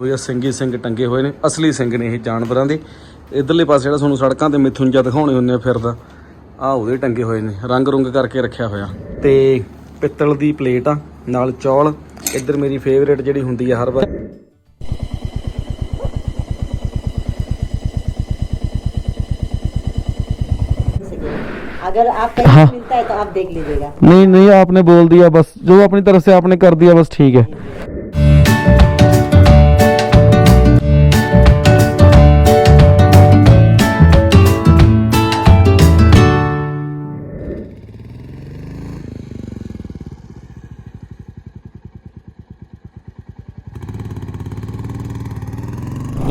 ਹੋਇਆ ਸਿੰਘੀ ਸਿੰਘ ਟੰਗੇ ਹੋਏ ਨੇ ਅਸਲੀ ਸਿੰਘ ਨੇ ਇਹ ਜਾਨਵਰਾਂ ਦੇ ਇਧਰਲੇ ਪਾਸੇ ਜਿਹੜਾ ਤੁਹਾਨੂੰ ਸੜਕਾਂ ਤੇ ਮਿਥੁਨ ਜਿਹਾ ਦਿਖਾਉਣੇ ਹੁੰਦੇ ਆ ਫਿਰਦਾ ਆ ਉਹਦੇ ਟੰਗੇ ਹੋਏ ਨੇ ਰੰਗ ਰੁੰਗ ਕਰਕੇ ਰੱਖਿਆ ਹੋਇਆ ਤੇ ਪਿੱਤਲ ਦੀ ਪਲੇਟ ਆ ਨਾਲ ਚੌਲ ਇੱਧਰ ਮੇਰੀ ਫੇਵਰੇਟ ਜਿਹੜੀ ਹੁੰਦੀ ਆ ਹਰ ਵਾਰ अगर आप कहीं हाँ। मिलता है तो आप देख लीजिएगा नहीं नहीं आपने बोल दिया बस जो अपनी तरफ से आपने कर दिया बस ठीक है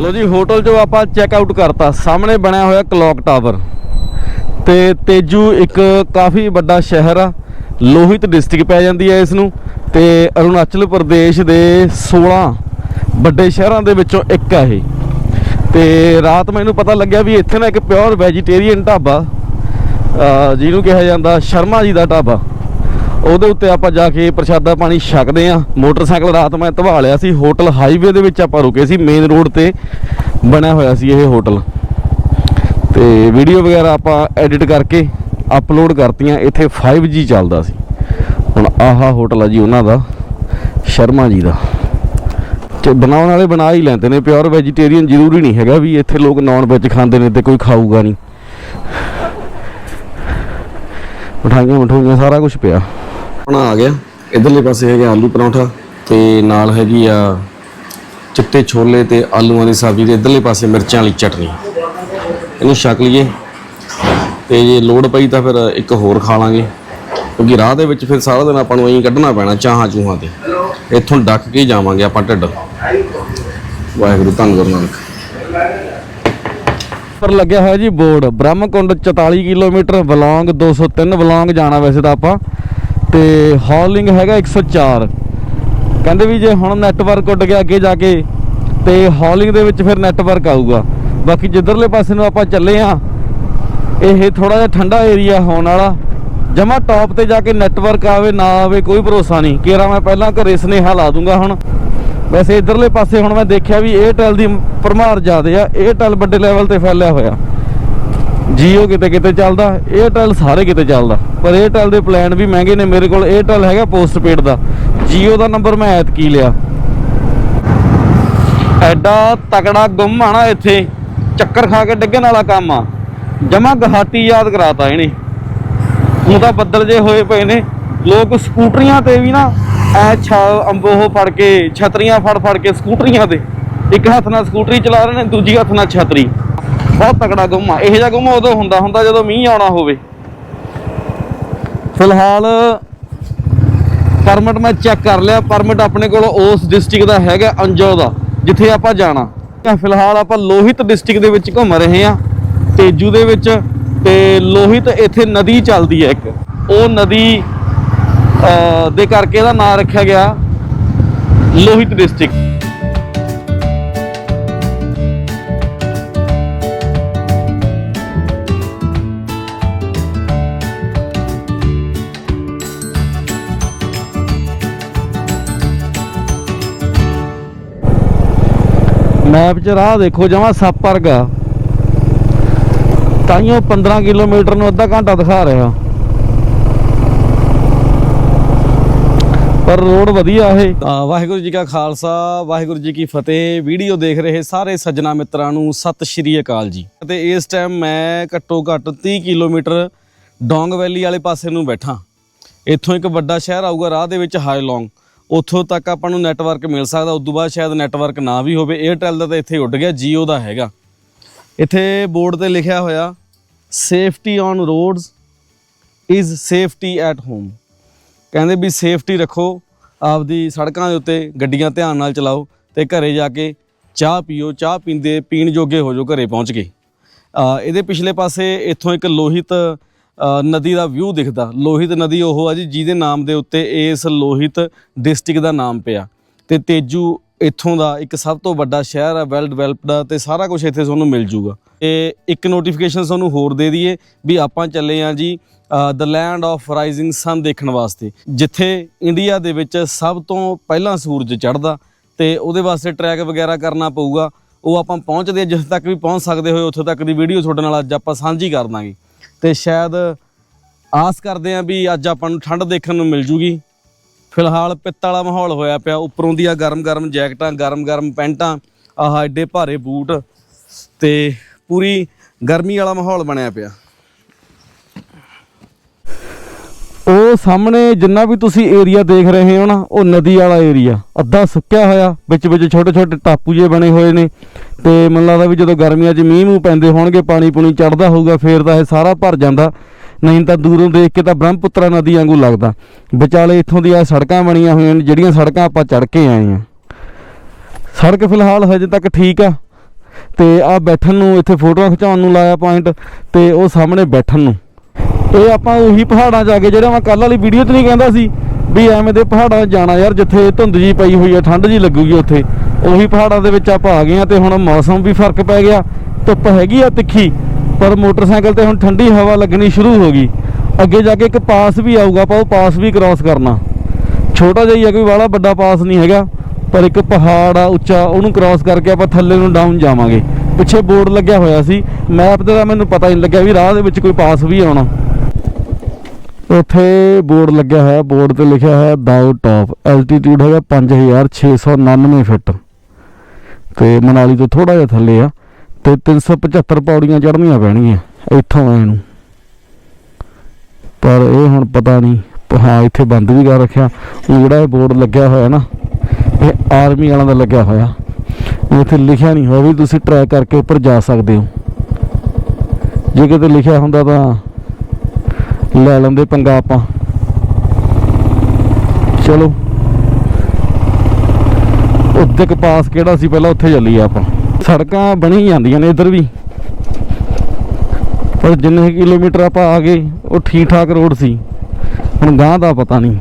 ਲੋ ਜੀ ਹੋਟਲ 'ਚੋਂ ਆਪਾਂ ਚੈੱਕ ਆਊਟ ਕਰਤਾ। ਸਾਹਮਣੇ ਬਣਿਆ ਹੋਇਆ ਕਲੌਕ ਟਾਵਰ ਤੇ ਤੇਜੂ ਇੱਕ ਕਾਫੀ ਵੱਡਾ ਸ਼ਹਿਰ ਆ। ਲੋਹਿਤ ਡਿਸਟ੍ਰਿਕਟ ਪੈ ਜਾਂਦੀ ਹੈ ਇਸ ਨੂੰ। ਤੇ ਅਰੁਣਾਚਲ ਪ੍ਰਦੇਸ਼ ਦੇ 16 ਵੱਡੇ ਸ਼ਹਿਰਾਂ ਦੇ ਵਿੱਚੋਂ ਇੱਕ ਆ ਇਹ। ਤੇ ਰਾਤ ਮੈਨੂੰ ਪਤਾ ਲੱਗਿਆ ਵੀ ਇੱਥੇ ਨਾ ਇੱਕ ਪਿਓਰ ਵੈਜੀਟੇਰੀਅਨ ਢਾਬਾ ਜਿਹਨੂੰ ਕਿਹਾ ਜਾਂਦਾ ਸ਼ਰਮਾ ਜੀ ਦਾ ਢਾਬਾ। ਉਹਦੇ ਉੱਤੇ ਆਪਾਂ ਜਾ ਕੇ ਪ੍ਰਸ਼ਾਦਾ ਪਾਣੀ ਛਕਦੇ ਆ ਮੋਟਰਸਾਈਕਲ ਰਾਤ ਮੈਂ ਧਵਾ ਲਿਆ ਸੀ। ਹੋਟਲ ਹਾਈਵੇ ਦੇ ਵਿੱਚ ਆਪਾਂ ਰੁਕੇ ਸੀ। ਮੇਨ ਰੋਡ ਤੇ ਬਣਿਆ ਹੋਇਆ ਸੀ ਇਹ ਹੋਟਲ। ਤੇ ਵੀਡੀਓ ਵਗੈਰਾ ਆਪਾਂ ਐਡਿਟ ਕਰਕੇ ਅਪਲੋਡ ਕਰਤੀਆਂ। ਇੱਥੇ 5G ਚੱਲਦਾ ਸੀ। ਹੁਣ ਆਹਾ ਹੋਟਲ ਆ ਜੀ ਉਹਨਾਂ ਦਾ, ਸ਼ਰਮਾ ਜੀ ਦਾ। ਤੇ ਬਣਾਉਣ ਵਾਲੇ ਬਣਾ ਹੀ ਲੈਂਦੇ ਨੇ। ਪਿਓਰ ਵੈਜੀਟੇਰੀਅਨ ਜ਼ਰੂਰੀ ਨਹੀਂ ਹੈਗਾ ਵੀ ਇੱਥੇ ਲੋਕ ਨਾਨ ਵੈਜ ਖਾਂਦੇ ਨੇ ਤੇ ਕੋਈ ਖਾਊਗਾ ਨਹੀਂ। ਮਠਾਈਆਂ ਮਠੂਈਆਂ ਸਾਰਾ ਕੁਝ ਪਿਆ। ਆਪਣਾ ਆ ਗਿਆ। ਇਧਰਲੇ ਪਾਸੇ ਹੈਗਾ ਆਲੂ ਪਰੌਂਠਾ ਤੇ ਨਾਲ ਹੈਗੀ ਆ ਚਿੱਟੇ ਛੋਲੇ ਤੇ ਆਲੂਆਂ ਦੀ ਸਬਜ਼ੀ ਤੇ ਇਧਰਲੇ ਪਾਸੇ ਮਿਰਚਾਂ ਵਾਲੀ ਚਟਨੀ। ਇਹਨੂੰ ਛਕ ਲਈਏ ਤੇ ਜੇ ਲੋੜ ਪਈ ਤਾਂ ਫਿਰ ਇੱਕ ਹੋਰ ਖਾ ਲਾਂਗੇ। ਕਿਉਂਕਿ ਰਾਹ ਦੇ ਵਿੱਚ ਫਿਰ ਸਾਰਾ ਦਿਨ ਆਪਾਂ ਨੂੰ ਐਂ ਕੱਢਣਾ ਪੈਣਾ ਚਾਹਾਂ ਚੂਹਾਂ ਤੇ। ਇੱਥੋਂ ਡੱਕ ਕੇ ਜਾਵਾਂਗੇ ਆਪਾਂ ਢਿੱਡ। ਵਾਹਿਗੁਰੂ, ਧੰਨ ਗੁਰੂ ਨਾਨਕ। ਪਰ ਲੱਗਿਆ ਹੋਇਆ ਜੀ board. Brahmkund 44 kilometre belong 203 belong ਜਾਣਾ ਵੈਸੇ ਤਾਂ ਆਪਾਂ। ਤੇ ਹੌਲਿੰਗ ਹੈਗਾ 104 ਕਹਿੰਦੇ ਵੀ ਜੇ ਹੁਣ ਨੈਟਵਰਕ ਉੱਡ ਗਿਆ ਅੱਗੇ ਜਾ ਕੇ, ਤੇ ਹੌਲਿੰਗ ਦੇ ਵਿੱਚ ਫਿਰ ਨੈਟਵਰਕ ਆਊਗਾ। ਬਾਕੀ ਜਿੱਧਰਲੇ ਪਾਸੇ ਨੂੰ ਆਪਾਂ ਚੱਲੇ ਆ, ਇਹ ਥੋੜਾ ਜਿਹਾ ਠੰਡਾ ਏਰੀਆ ਹੋਣ ਵਾਲਾ। ਜਮਾ ਟੌਪ ਤੇ ਜਾ ਕੇ ਨੈਟਵਰਕ ਆਵੇ, ਨਾ ਆਵੇ, ਕੋਈ ਭਰੋਸਾ ਨਹੀਂ। ਕੇਰਾ ਮੈਂ ਪਹਿਲਾਂ ਘਰੇ ਸੁਨੇਹਾ ਲਾ ਦੂੰਗਾ ਹੁਣ। ਵੈਸੇ ਇਧਰਲੇ ਪਾਸੇ ਹੁਣ ਮੈਂ ਦੇਖਿਆ ਵੀ 에ਅਰਟੈਲ ਦੀ ਭਰਮਾਰ ਜ਼ਿਆਦੇ ਆ 에ਅਰਟੈਲ ਵੱਡੇ ਲੈਵਲ ਤੇ ਫੈਲਿਆ ਹੋਇਆ। ਜੀਓ ਕਿਤੇ ਕਿਤੇ ਚੱਲਦਾ ਏਅਰਟੈਲ ਸਾਰੇ ਕਿਤੇ ਚੱਲਦਾ। ਪਰ ਏਅਰਟੈਲ ਦੇ ਪਲਾਨ ਵੀ ਮਹਿੰਗੇ ਨੇ ਮੇਰੇ ਕੋਲ 에ਅਰਟੈਲ ਹੈਗਾ ਪੋਸਟਪੇਡ ਦਾ। ਜੀਓ ਦਾ ਨੰਬਰ ਮੈਂ ਐਤ ਕੀ ਲਿਆ। ਐਡਾ ਤਕੜਾ ਗੁੰਮ ਆ ਨਾ ਇੱਥੇ। ਚੱਕਰ ਖਾ ਕੇ ਡਿੱਗਣ ਵਾਲਾ ਕੰਮ ਆ। ਜਮਾ ਗਹਾਤੀ ਯਾਦ ਕਰਾਤਾ ਇਹਨੇ। ਹੁਣ ਤਾਂ ਬੱਦਲ ਜੇ ਹੋਏ ਪਏ ਨੇ। ਲੋਕ ਸਕੂਟਰੀਆਂ ਤੇ ਵੀ ਨਾ ਐ ਛਾ ਅੰਬੋਹ ਫੜ ਕੇ, ਛਤਰੀਆਂ ਫੜ ਫੜ ਕੇ ਸਕੂਟਰੀਆਂ ਤੇ। ਇੱਕ ਹੱਥ ਨਾਲ ਸਕੂਟਰੀ ਚਲਾ ਰਹੇ ਨੇ, ਦੂਜੀ ਹੱਥ ਨਾਲ ਛਤਰੀ। ਬਹੁਤ ਤਕੜਾ ਗੁੰਮ ਆ। ਇਹੋ ਜਿਹਾ ਗੁੰਮ ਉਦੋਂ ਹੁੰਦਾ ਹੁੰਦਾ ਜਦੋਂ ਮੀਂਹ ਆਉਣਾ ਹੋਵੇ। ਫਿਲਹਾਲ ਪਰਮਿਟ ਮੈਂ ਚੈੱਕ ਕਰ ਲਿਆ। ਪਰਮਿਟ ਆਪਣੇ ਕੋਲ ਉਸ ਡਿਸਟ੍ਰਿਕਟ ਦਾ ਹੈਗਾ, ਅੰਜੋ ਦਾ, ਜਿੱਥੇ ਆਪਾਂ ਜਾਣਾ। ਫਿਲਹਾਲ ਆਪਾਂ ਲੋਹਿਤ ਡਿਸਟ੍ਰਿਕਟ ਦੇ ਵਿੱਚ ਘੁੰਮ ਰਹੇ ਹਾਂ। ਤੇਜੂ ਦੇ ਵਿੱਚ ਤੇ ਲੋਹਿਤ ਇੱਥੇ ਨਦੀ ਚੱਲਦੀ ਹੈ ਇੱਕ। ਉਹ ਨਦੀ ਦੇ ਕਰਕੇ ਇਹਦਾ ਨਾਮ ਰੱਖਿਆ ਗਿਆ ਲੋਹਿਤ ਡਿਸਟ੍ਰਿਕਟ ਮੈਪ 'ਚ ਰਾਹ ਦੇਖੋ, ਜਮਾ ਸੱਪ ਵਰਗਾ। ਤਾਈਓ 15 ਕਿਲੋਮੀਟਰ ਨੂੰ ਅੱਧਾ ਘੰਟਾ ਦਿਖਾ ਰਿਹਾ। ਪਰ ਰੋਡ ਵਧੀਆ ਇਹ। ਵਾਹਿਗੁਰੂ ਜੀ ਕਾ ਖਾਲਸਾ, ਵਾਹਿਗੁਰੂ ਜੀ ਕੀ ਫਤਿਹ। ਵੀਡੀਓ ਦੇਖ ਰਹੇ ਸਾਰੇ ਸੱਜਣਾ ਮਿੱਤਰਾਂ ਨੂੰ ਸਤਿ ਸ਼੍ਰੀ ਅਕਾਲ ਜੀ। ਤੇ ਇਸ ਟਾਈਮ ਮੈਂ ਘੱਟੋ ਘੱਟ 30 ਕਿਲੋਮੀਟਰ ਡੋਂਗ ਵੈਲੀ ਵਾਲੇ ਪਾਸੇ ਨੂੰ ਬੈਠਾ। ਇੱਥੋਂ ਇੱਕ ਵੱਡਾ ਸ਼ਹਿਰ ਆਊਗਾ ਰਾਹ ਦੇ ਵਿੱਚ ਹਾਈਲੌਂਗ ਉੱਥੋਂ ਤੱਕ ਆਪਾਂ ਨੂੰ ਨੈਟਵਰਕ ਮਿਲ ਸਕਦਾ ਉਸ ਤੋਂ ਬਾਅਦ ਸ਼ਾਇਦ ਨੈਟਵਰਕ ਨਾ ਵੀ ਹੋਵੇ। 에ਅਰਟੈਲ ਦਾ ਤਾਂ ਇੱਥੇ ਉੱਡ ਗਿਆ, Jio ਦਾ ਹੈਗਾ। ਇੱਥੇ ਬੋਰਡ ਤੇ ਲਿਖਿਆ ਹੋਇਆ safety on roads is safety at home ਕਹਿੰਦੇ ਵੀ ਸੇਫਟੀ ਰੱਖੋ, ਆਪਦੀ ਸੜਕਾਂ ਦੇ ਉੱਤੇ ਗੱਡੀਆਂ ਧਿਆਨ ਨਾਲ ਚਲਾਓ ਤੇ ਘਰੇ ਜਾ ਕੇ ਚਾਹ ਪੀਓ, ਚਾਹ ਪੀਂਦੇ, ਪੀਣ ਜੋਗੇ ਹੋ ਜਾਓ, ਘਰੇ ਪਹੁੰਚ ਕੇ। ਇਹਦੇ ਪਿਛਲੇ ਪਾਸੇ ਇੱਥੋਂ ਇੱਕ ਲੋਹਿਤ ਨਦੀ ਦਾ ਵਿਊ ਦਿਖਦਾ। ਲੋਹਿਤ ਨਦੀ ਉਹ ਆ ਜੀ, ਜਿਹਦੇ ਨਾਮ ਦੇ ਉੱਤੇ ਇਸ ਲੋਹਿਤ ਡਿਸਟ੍ਰਿਕਟ ਦਾ ਨਾਮ ਪਿਆ। ਤੇ ਤੇਜੂ ਇੱਥੋਂ ਦਾ ਇੱਕ ਸਭ ਤੋਂ ਵੱਡਾ ਸ਼ਹਿਰ ਹੈ ਵੈਲ ਡਿਵੈਲਪਡ ਆ, ਤੇ ਸਾਰਾ ਕੁਝ ਇੱਥੇ ਤੁਹਾਨੂੰ ਮਿਲ ਜੂਗਾ। ਤੇ ਇੱਕ ਨੋਟੀਫਿਕੇਸ਼ਨ ਤੁਹਾਨੂੰ ਹੋਰ ਦੇ ਦਈਏ ਵੀ ਆਪਾਂ ਚੱਲੇ ਆ ਜੀ the land of rising sun ਦੇਖਣ ਵਾਸਤੇ, ਜਿੱਥੇ ਇੰਡੀਆ ਦੇ ਵਿੱਚ ਸਭ ਤੋਂ ਪਹਿਲਾਂ ਸੂਰਜ ਚੜ੍ਹਦਾ, ਤੇ ਉਹਦੇ ਵਾਸਤੇ ਟਰੈਕ ਵਗੈਰਾ ਕਰਨਾ ਪਊਗਾ। ਉਹ ਆਪਾਂ ਪਹੁੰਚਦੇ ਆ, ਜਿੱਥੇ ਤੱਕ ਵੀ ਪਹੁੰਚ ਸਕਦੇ ਹੋਏ, ਉੱਥੇ ਤੱਕ ਦੀ ਵੀਡੀਓ ਤੁਹਾਡੇ ਨਾਲ ਅੱਜ ਆਪਾਂ ਸਾਂਝੀ ਕਰ ਦਾਂਗੇ। ਤੇ ਸ਼ਾਇਦ ਆਸ ਕਰਦੇ ਆ ਵੀ ਅੱਜ ਆਪਾਂ ਨੂੰ ਠੰਡ ਦੇਖਣ ਨੂੰ ਮਿਲ ਜੂਗੀ। ਫਿਲਹਾਲ ਪਿੱਤ ਵਾਲਾ ਮਾਹੌਲ ਹੋਇਆ ਪਿਆ, ਉੱਪਰੋਂ ਦੀਆਂ ਗਰਮ-ਗਰਮ ਜੈਕਟਾਂ, ਗਰਮ-ਗਰਮ ਪੈਂਟਾਂ, ਆਹ ਐਡੇ ਭਾਰੇ ਬੂਟ ਤੇ ਪੂਰੀ ਗਰਮੀ ਵਾਲਾ ਮਾਹੌਲ ਬਣਿਆ ਪਿਆ। ਉਹ ਸਾਹਮਣੇ ਜਿੰਨਾ ਵੀ ਤੁਸੀਂ ਏਰੀਆ ਦੇਖ ਰਹੇ ਹੋ ਨਾ, ਉਹ ਨਦੀ ਵਾਲਾ ਏਰੀਆ ਅੱਧਾ ਸੁੱਕਿਆ ਹੋਇਆ, ਵਿੱਚ ਵਿੱਚ ਛੋਟੇ ਛੋਟੇ ਟਾਪੂ ਜੇ ਬਣੇ ਹੋਏ ਨੇ। ਤੇ ਮੈਨੂੰ ਲੱਗਦਾ ਵੀ ਜਦੋਂ ਗਰਮੀਆਂ 'ਚ ਮੀਂਹ ਮੂੰਹ ਪੈਂਦੇ ਹੋਣਗੇ, ਪਾਣੀ ਪੁਣੀ ਚੜਦਾ ਹੋਊਗਾ, ਫੇਰ ਤਾਂ ਇਹ ਸਾਰਾ ਭਰ ਜਾਂਦਾ। ਨਹੀਂ ਤਾਂ ਦੂਰੋਂ ਦੇਖ ਕੇ ਤਾਂ ਬ੍ਰਹਮਪੁੱਤਰਾ ਨਦੀ ਵਾਂਗੂ ਲੱਗਦਾ। ਵਿਚਾਲੇ ਇੱਥੋਂ ਦੀਆਂ ਸੜਕਾਂ ਬਣੀਆਂ ਹੋਈਆਂ ਨੇ, ਜਿਹੜੀਆਂ ਸੜਕਾਂ ਆਪਾਂ ਚੜ ਕੇ ਆਏ ਆ ਸੜਕ ਫਿਲਹਾਲ ਹਜੇ ਤੱਕ ਠੀਕ ਆ। ਤੇ ਆ ਬੈਠਣ ਨੂੰ, ਇੱਥੇ ਫੋਟੋਆਂ ਖਿਚਾਉਣ ਨੂੰ ਲਾਇਆ ਪੁਆਇੰਟ ਤੇ ਉਹ ਸਾਹਮਣੇ ਬੈਠਣ ਨੂੰ। ਇਹ ਆਪਾਂ ਉਹੀ ਪਹਾੜਾਂ 'ਚ ਆ ਗਏ, ਜਿਹੜਾ ਮੈਂ ਕੱਲ ਵਾਲੀ ਵੀਡੀਓ 'ਚ ਨਹੀਂ ਕਹਿੰਦਾ ਸੀ ਵੀ ਐਵੇਂ ਦੇ ਪਹਾੜਾਂ 'ਚ ਜਾਣਾ ਯਾਰ, ਜਿੱਥੇ ਧੁੰਦ ਜੀ ਪਈ ਹੋਈ ਆ, ਠੰਡ ਜੀ ਲੱਗੂਗੀ ਉੱਥੇ। ਉਹੀ ਪਹਾੜਾਂ ਦੇ ਵਿੱਚ ਆਪਾਂ ਆ ਗਏ ਆ ਤੇ ਹੁਣ ਮੌਸਮ ਵੀ ਫ਼ਰਕ ਪੈ ਗਿਆ। ਧੁੱਪ ਹੈਗੀ ਆ ਤਿੱਖੀ, ਪਰ ਮੋਟਰਸਾਈਕਲ ਤੇ ਹੁਣ ਠੰਡੀ ਹਵਾ ਲੱਗਣੀ ਸ਼ੁਰੂ ਹੋ ਗਈ। ਅੱਗੇ ਜਾ ਕੇ ਇੱਕ ਪਾਸ ਵੀ ਆਊਗਾ ਆਪਾਂ, ਉਹ ਪਾਸ ਵੀ ਕ੍ਰਾਸ ਕਰਨਾ। ਛੋਟਾ ਜਿਹਾ ਹੀ ਆ, ਕੋਈ ਵਾਲਾ ਵੱਡਾ ਪਾਸ ਨਹੀਂ ਹੈਗਾ, ਪਰ ਇੱਕ ਪਹਾੜ ਆ ਉੱਚਾ, ਉਹਨੂੰ ਕ੍ਰਾਸ ਕਰਕੇ ਆਪਾਂ ਥੱਲੇ ਨੂੰ ਡਾਊਨ ਜਾਵਾਂਗੇ। ਪਿੱਛੇ ਬੋਰਡ ਲੱਗਿਆ ਹੋਇਆ ਸੀ ਮੈਪ ਤੇ ਤਾਂ ਮੈਨੂੰ ਪਤਾ ਹੀ ਨਹੀਂ ਲੱਗਿਆ ਵੀ ਰਾਹ ਦੇ ਵਿੱਚ ਕੋਈ ਪਾਸ ਵੀ ਆਉਣਾ। ਉੱਥੇ ਬੋਰਡ ਲੱਗਿਆ ਹੋਇਆ, ਬੋਰਡ ਤੇ ਲਿਖਿਆ ਹੋਇਆ ਦਾਊ ਟਾਪ ਐਲਟੀਟਿਊਡ ਹੈਗਾ 5699 ਫੁੱਟ। ਤੇ ਮਨਾਲੀ ਤੋਂ ਥੋੜਾ ਜਿਹਾ ਥੱਲੇ ਆ, ਤੇ 375 ਪੌੜੀਆਂ ਚੜ੍ਹਨੀਆਂ ਪੈਣਗੀਆਂ, ਇੱਥੋਂ ਇਹਨੂੰ ਪਰ ਇਹ ਹੁਣ ਪਤਾ ਨਹੀਂ ਹਾਂ, ਇੱਥੇ ਬੰਦ ਵੀ ਕਰ ਰੱਖਿਆ। ਉਹ ਜਿਹੜਾ ਇਹ ਬੋਰਡ ਲੱਗਿਆ ਹੋਇਆ ਨਾ, ਇਹ ਆਰਮੀ ਵਾਲਿਆਂ ਦਾ ਲੱਗਿਆ ਹੋਇਆ। ਇੱਥੇ ਲਿਖਿਆ ਨਹੀਂ ਹੋਇਆ ਵੀ ਤੁਸੀਂ ਟਰੈਕ ਕਰਕੇ ਉੱਪਰ ਜਾ ਸਕਦੇ ਹੋ। ਜੇ ਕਿਤੇ ਲਿਖਿਆ ਹੁੰਦਾ ਤਾਂ ਲੈ ਲੈਂਦੇ ਪੰਗਾ ਆਪਾਂ। ਚਲੋ। ਉੱਤੇ ਕ ਪਾਸ ਕਿਹੜਾ ਸੀ ਪਹਿਲਾਂ ਉੱਥੇ ਚੱਲੀਏ ਆਪਾਂ। ਸੜਕਾਂ ਬਣੀ ਜਾਂਦੀਆਂ ਨੇ ਇੱਧਰ ਵੀ। ਪਰ ਜਿੰਨੇ ਕਿਲੋਮੀਟਰ ਆਪਾਂ ਆ ਗਏ, ਉਹ ਠੀਕ ਠਾਕ ਰੋਡ ਸੀ। ਹੁਣ ਗਾਂ ਦਾ ਪਤਾ ਨਹੀਂ।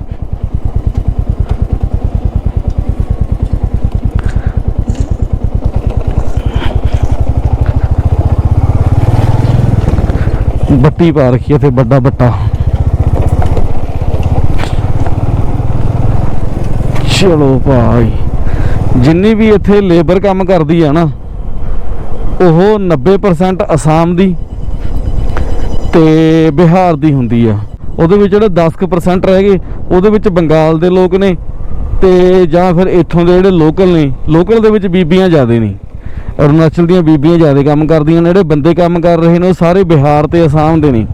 ਬੱਟੀ ਪਾ ਰੱਖੀ ਇੱਥੇ ਵੱਡਾ ਬੱਟਾ। ਚਲੋ ਭਾਈ, ਜਿੰਨੀ ਵੀ ਇੱਥੇ ਲੇਬਰ ਕੰਮ ਕਰਦੀ ਆ ਨਾ, ਉਹ 90% ਅਸਾਮ ਦੀ ਤੇ ਬਿਹਾਰ ਦੀ ਹੁੰਦੀ ਆ। ਉਹਦੇ ਵਿੱਚ ਜਿਹੜੇ 10% ਰਹਿ ਗਏ, ਉਹਦੇ ਵਿੱਚ ਬੰਗਾਲ ਦੇ ਲੋਕ ਨੇ ਤੇ ਜਾਂ ਫਿਰ ਇੱਥੋਂ ਦੇ ਜਿਹੜੇ ਲੋਕਲ ਨੇ ਲੋਕਲ ਦੇ ਵਿੱਚ ਬੀਬੀਆਂ ਜ਼ਿਆਦੇ ਨੇ। ਅਰੁਣਾਚਲ ਦੀਆਂ ਬੀਬੀਆਂ ਜ਼ਿਆਦਾ ਕੰਮ ਕਰਦੀਆਂ ਨੇ, ਜਿਹੜੇ ਬੰਦੇ ਕੰਮ ਕਰ ਰਹੇ ਨੇ, ਉਹ ਸਾਰੇ ਬਿਹਾਰ ਤੇ ਅਸਾਮ ਦੇ ਨੇ।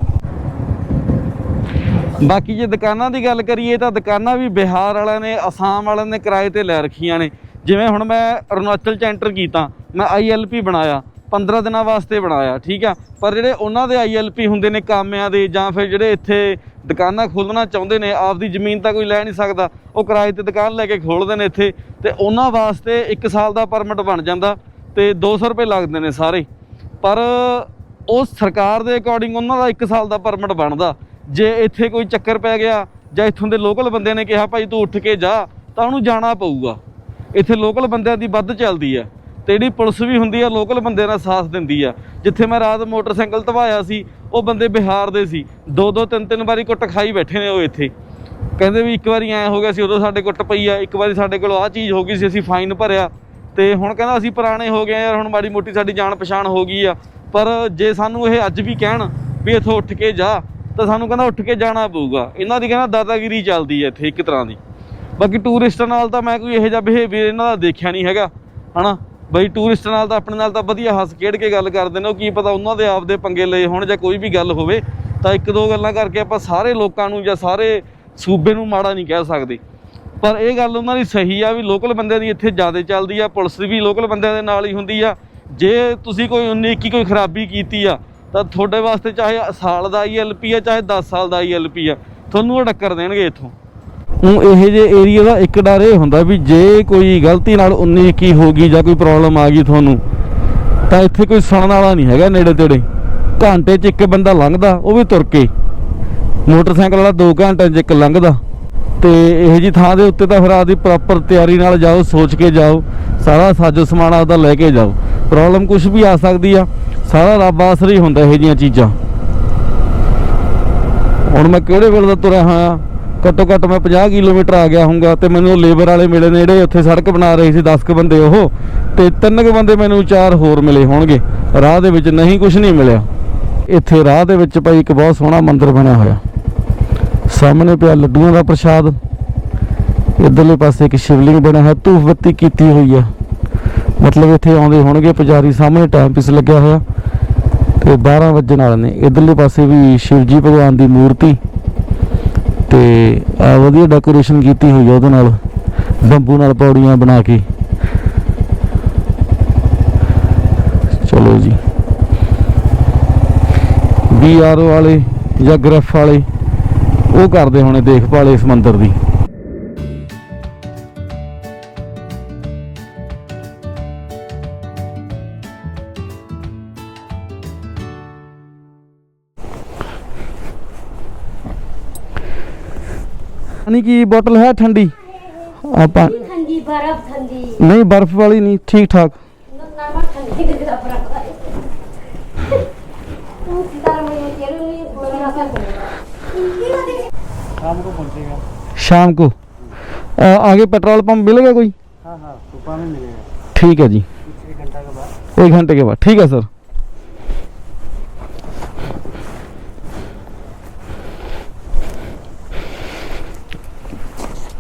ਬਾਕੀ ਜੇ ਦੁਕਾਨਾਂ ਦੀ ਗੱਲ ਕਰੀਏ ਤਾਂ ਦੁਕਾਨਾਂ ਵੀ ਬਿਹਾਰ ਵਾਲਿਆਂ ਨੇ, ਅਸਾਮ ਵਾਲਿਆਂ ਨੇ ਕਿਰਾਏ ਤੇ ਲੈ ਰੱਖੀਆਂ ਨੇ। ਜਿਵੇਂ ਹੁਣ ਮੈਂ ਅਰੁਣਾਚਲ ਚ ਐਂਟਰ ਕੀਤਾ, ਮੈਂ ਆਈਐਲਪੀ ਬਣਾਇਆ 15 ਦਿਨਾਂ ਵਾਸਤੇ ਬਣਾਇਆ, ਠੀਕ ਆ? ਪਰ ਜਿਹੜੇ ਉਹਨਾਂ ਦੇ ਆਈਐਲਪੀ ਹੁੰਦੇ ਨੇ ਕਾਮਿਆਂ ਦੇ, ਜਾਂ ਫਿਰ ਜਿਹੜੇ ਇੱਥੇ ਦੁਕਾਨਾਂ ਖੋਲਣਾ ਚਾਹੁੰਦੇ ਨੇ, ਆਪਦੀ ਜ਼ਮੀਨ ਤਾਂ ਕੋਈ ਲੈ ਨਹੀਂ ਸਕਦਾ, ਉਹ ਕਿਰਾਏ ਤੇ ਦੁਕਾਨ ਲੈ ਕੇ ਖੋਲਦੇ ਨੇ ਇੱਥੇ, ਤੇ ਉਹਨਾਂ ਵਾਸਤੇ 1 ਸਾਲ ਦਾ ਪਰਮਿਟ ਬਣ ਜਾਂਦਾ। ਤੇ 200 ਰੁਪਏ ਲੱਗਦੇ ਨੇ ਸਾਰੇ। ਪਰ ਉਹ ਸਰਕਾਰ ਦੇ ਅਕੋਰਡਿੰਗ ਉਹਨਾਂ ਦਾ 1 ਸਾਲ ਦਾ ਪਰਮਿਟ ਬਣਦਾ। ਜੇ ਇੱਥੇ ਕੋਈ ਚੱਕਰ ਪੈ ਗਿਆ ਜਾਂ ਇੱਥੋਂ ਦੇ ਲੋਕਲ ਬੰਦਿਆਂ ਨੇ ਕਿਹਾ, ਭਾਈ ਤੂੰ ਉੱਠ ਕੇ ਜਾ, ਤਾਂ ਉਹਨੂੰ ਜਾਣਾ ਪਊਗਾ। ਇੱਥੇ ਲੋਕਲ ਬੰਦਿਆਂ ਦੀ ਵੱਧ ਚੱਲਦੀ ਆ ਤੇ ਜਿਹੜੀ ਪੁਲਿਸ ਵੀ ਹੁੰਦੀ ਆ ਲੋਕਲ ਬੰਦਿਆਂ ਦਾ ਸਾਥ ਦਿੰਦੀ ਆ। ਜਿੱਥੇ ਮੈਂ ਰਾਤ ਮੋਟਰਸਾਈਕਲ ਧਵਾਇਆ ਸੀ, ਉਹ ਬੰਦੇ ਬਿਹਾਰ ਦੇ ਸੀ। ਦੋ ਦੋ ਤਿੰਨ ਤਿੰਨ ਵਾਰੀ ਕੁੱਟ ਖਾਈ ਬੈਠੇ ਨੇ ਉਹ ਇੱਥੇ। ਕਹਿੰਦੇ ਵੀ ਇੱਕ ਵਾਰੀ ਐ ਹੋ ਗਿਆ ਸੀ, ਉਦੋਂ ਸਾਡੇ ਕੁੱਟ ਪਈ ਆ, ਇੱਕ ਵਾਰੀ ਸਾਡੇ ਕੋਲ ਆਹ ਚੀਜ਼ ਹੋ ਗਈ ਸੀ, ਅਸੀਂ ਫਾਈਨ ਭਰਿਆ। ਤੇ ਹੁਣ ਕਹਿੰਦਾ ਅਸੀਂ ਪੁਰਾਣੇ ਹੋ ਗਏ ਆ ਯਾਰ, ਹੁਣ ਮਾੜੀ ਮੋਟੀ ਸਾਡੀ ਜਾਣ ਪਛਾਣ ਹੋ ਗਈ ਆ। ਪਰ ਜੇ ਸਾਨੂੰ ਇਹ ਅੱਜ ਵੀ ਕਹਿਣ ਵੀ ਇੱਥੋਂ ਉੱਠ ਕੇ ਜਾ, ਤਾਂ ਸਾਨੂੰ ਕਹਿੰਦਾ ਉੱਠ ਕੇ ਜਾਣਾ ਪਊਗਾ। ਇਹਨਾਂ ਦੀ ਕਹਿੰਦਾ ਦਾਦਾਗਿਰੀ ਚੱਲਦੀ ਹੈ ਇੱਥੇ ਇੱਕ ਤਰ੍ਹਾਂ ਦੀ। ਬਾਕੀ ਟੂਰਿਸਟਾਂ ਨਾਲ ਤਾਂ ਮੈਂ ਕੋਈ ਇਹੋ ਜਿਹਾ ਬਿਹੇਵੀਅਰ ਇਹਨਾਂ ਦਾ ਦੇਖਿਆ ਨਹੀਂ ਹੈਗਾ, ਹਨਾ? ਬਈ ਟੂਰਿਸਟ ਨਾਲ ਤਾਂ ਆਪਣੇ ਨਾਲ ਤਾਂ ਵਧੀਆ ਹੱਸ ਖੇਡ ਕੇ ਗੱਲ ਕਰਦੇ ਨੇ, ਉਹ ਕੀ ਪਤਾ ਉਹਨਾਂ ਦੇ ਆਪਦੇ ਪੰਗੇ ਲਏ ਹੋਣ ਜਾਂ ਕੋਈ ਵੀ ਗੱਲ ਹੋਵੇ। ਤਾਂ ਇੱਕ ਦੋ ਗੱਲਾਂ ਕਰਕੇ ਆਪਾਂ ਸਾਰੇ ਲੋਕਾਂ ਨੂੰ ਜਾਂ ਸਾਰੇ ਸੂਬੇ ਨੂੰ ਮਾੜਾ ਨਹੀਂ ਕਹਿ ਸਕਦੇ। ਪਰ ਇਹ ਗੱਲ ਉਹਨਾਂ ਦੀ ਸਹੀ ਆ ਵੀ ਲੋਕਲ ਬੰਦਿਆਂ ਦੀ ਇੱਥੇ ਜ਼ਿਆਦਾ ਚੱਲਦੀ ਆ, ਪੁਲਿਸ ਵੀ ਲੋਕਲ ਬੰਦਿਆਂ ਦੇ ਨਾਲ ਹੀ ਹੁੰਦੀ ਆ। ਜੇ ਤੁਸੀਂ ਕੋਈ 19 21 ਕੋਈ ਖਰਾਬੀ ਕੀਤੀ ਆ, ਤਾਂ ਤੁਹਾਡੇ ਵਾਸਤੇ ਚਾਹੇ ਸਾਲ ਦਾ ਆਈਐਲਪੀ ਆ, ਚਾਹੇ 10 ਸਾਲ ਦਾ ਆਈਐਲਪੀ ਆ, ਤੁਹਾਨੂੰ ਉਹ ਟੱਕਰ ਦੇਣਗੇ ਇੱਥੋਂ। ਉਹ ਇਹੋ ਜਿਹੇ ਏਰੀਆ ਦਾ ਇੱਕ ਡਰ ਇਹ ਹੁੰਦਾ ਵੀ ਜੇ ਕੋਈ ਗਲਤੀ ਨਾਲ 19 21 ਹੋ ਗਈ ਜਾਂ ਕੋਈ ਪ੍ਰੋਬਲਮ ਆ ਗਈ ਤੁਹਾਨੂੰ, ਤਾਂ ਇੱਥੇ ਕੋਈ ਸੁਣਨ ਵਾਲਾ ਨਹੀਂ ਹੈਗਾ ਨੇੜੇ ਤੇੜੇ। ਘੰਟੇ 'ਚ ਇੱਕ ਬੰਦਾ ਲੰਘਦਾ, ਉਹ ਵੀ ਤੁਰ ਕੇ। ਮੋਟਰਸਾਈਕਲ ਵਾਲਾ 2 ਘੰਟਿਆਂ 'ਚ ਇੱਕ ਲੰਘਦਾ। ਤੇ ਇਹੋ ਜੀ ਥਾਂ ਦੇ ਉੱਤੇ ਤਾਂ ਫਿਰ ਆਪਦੀ ਪ੍ਰੋਪਰ ਤਿਆਰੀ ਨਾਲ ਜਾਓ, ਸੋਚ ਕੇ ਜਾਓ, ਸਾਰਾ ਸਾਜੋ ਸਮਾਨ ਆਪਦਾ ਲੈ ਕੇ ਜਾਓ। ਪ੍ਰੋਬਲਮ ਕੁਝ ਵੀ ਆ ਸਕਦੀ ਆ, ਸਾਰਾ ਰੱਬ ਆਸਰੀ ਹੁੰਦਾ ਇਹੋ ਜੀਆਂ ਚੀਜ਼ਾਂ। ਹੁਣ ਮੈਂ ਕਿਹੜੇ ਵੇਲੇ ਦਾ ਤੁਰਿਆ ਹੋਇਆ, ਘੱਟੋ ਘੱਟ ਮੈਂ 50 ਕਿਲੋਮੀਟਰ ਆ ਗਿਆ ਹੁੰਗਾ ਤੇ ਮੈਨੂੰ ਲੇਬਰ ਵਾਲੇ ਮਿਲੇ ਨੇ, ਜਿਹੜੇ ਉੱਥੇ ਸੜਕ ਬਣਾ ਰਹੇ ਸੀ 10 ਕੁ ਬੰਦੇ ਉਹ, ਤੇ ਤਿੰਨ ਕੁ ਬੰਦੇ ਮੈਨੂੰ ਚਾਰ ਹੋਰ ਮਿਲੇ ਹੋਣਗੇ। ਰਾਹ ਦੇ ਵਿੱਚ ਨਹੀਂ ਕੁਝ ਨਹੀਂ ਮਿਲਿਆ। ਇੱਥੇ ਰਾਹ ਦੇ ਵਿੱਚ ਭਾਈ ਇੱਕ ਬਹੁਤ ਸੋਹਣਾ ਮੰਦਿਰ ਬਣਿਆ ਹੋਇਆ। ਸਾਹਮਣੇ ਪਿਆ ਲੱਡੂਆਂ ਦਾ ਪ੍ਰਸ਼ਾਦ। ਇਧਰਲੇ ਪਾਸੇ ਇੱਕ ਸ਼ਿਵਲਿੰਗ ਬਣਿਆ ਹੈ ਧੂਫ ਬੱਤੀ ਕੀਤੀ ਹੋਈ ਆ। ਮਤਲਬ ਇੱਥੇ ਆਉਂਦੇ ਹੋਣਗੇ ਪੁਜਾਰੀ, ਸਾਹਮਣੇ ਟਾਈਮ ਪੀਸ ਲੱਗਿਆ ਹੋਇਆ। ਤੇ 12 ਵਜੇ ਨਾਲ ਨੇ। ਇਧਰਲੇ ਪਾਸੇ ਵੀ ਸ਼ਿਵਜੀ ਭਗਵਾਨ ਦੀ ਮੂਰਤੀ। ਤੇ ਆ ਵਧੀਆ ਡੈਕੋਰੇਸ਼ਨ ਕੀਤੀ ਹੋਈ ਆ ਉਹਦੇ ਨਾਲ। ਬੰਬੂ ਨਾਲ ਪੌੜੀਆਂ ਬਣਾ ਕੇ। ਚਲੋ ਜੀ। ਬੀਆਰਓ ਵਾਲੇ ਜਾਂ ਗ੍ਰਿਫ ਵਾਲੇ। ਉਹ ਕਰਦੇ ਹੋਣੇ ਦੇਖਭਾਲ ਇਸ ਮੰਦਿਰ ਦੀ। ਪਾਣੀ ਕੀ ਬੋਤਲ ਹੈ ਠੰਡੀ? ਆਪਾਂ ਠੰਡੀ ਬਰਫ ਠੰਡੀ। ਨਹੀਂ ਬਰਫ ਵਾਲੀ ਨਹੀਂ ਠੀਕ ਠਾਕ नमक ठंडी दे दे बर्फ तू सीधा मैं ये कह रही हूँ बोलना क्या शाम को अ, आगे पेट्रोल पंप मिलेगा कोई हाँ हाँ सुपा में मिलेगा ठीक है जी एक घंटा के बाद एक घंटे के बाद ठीक है सर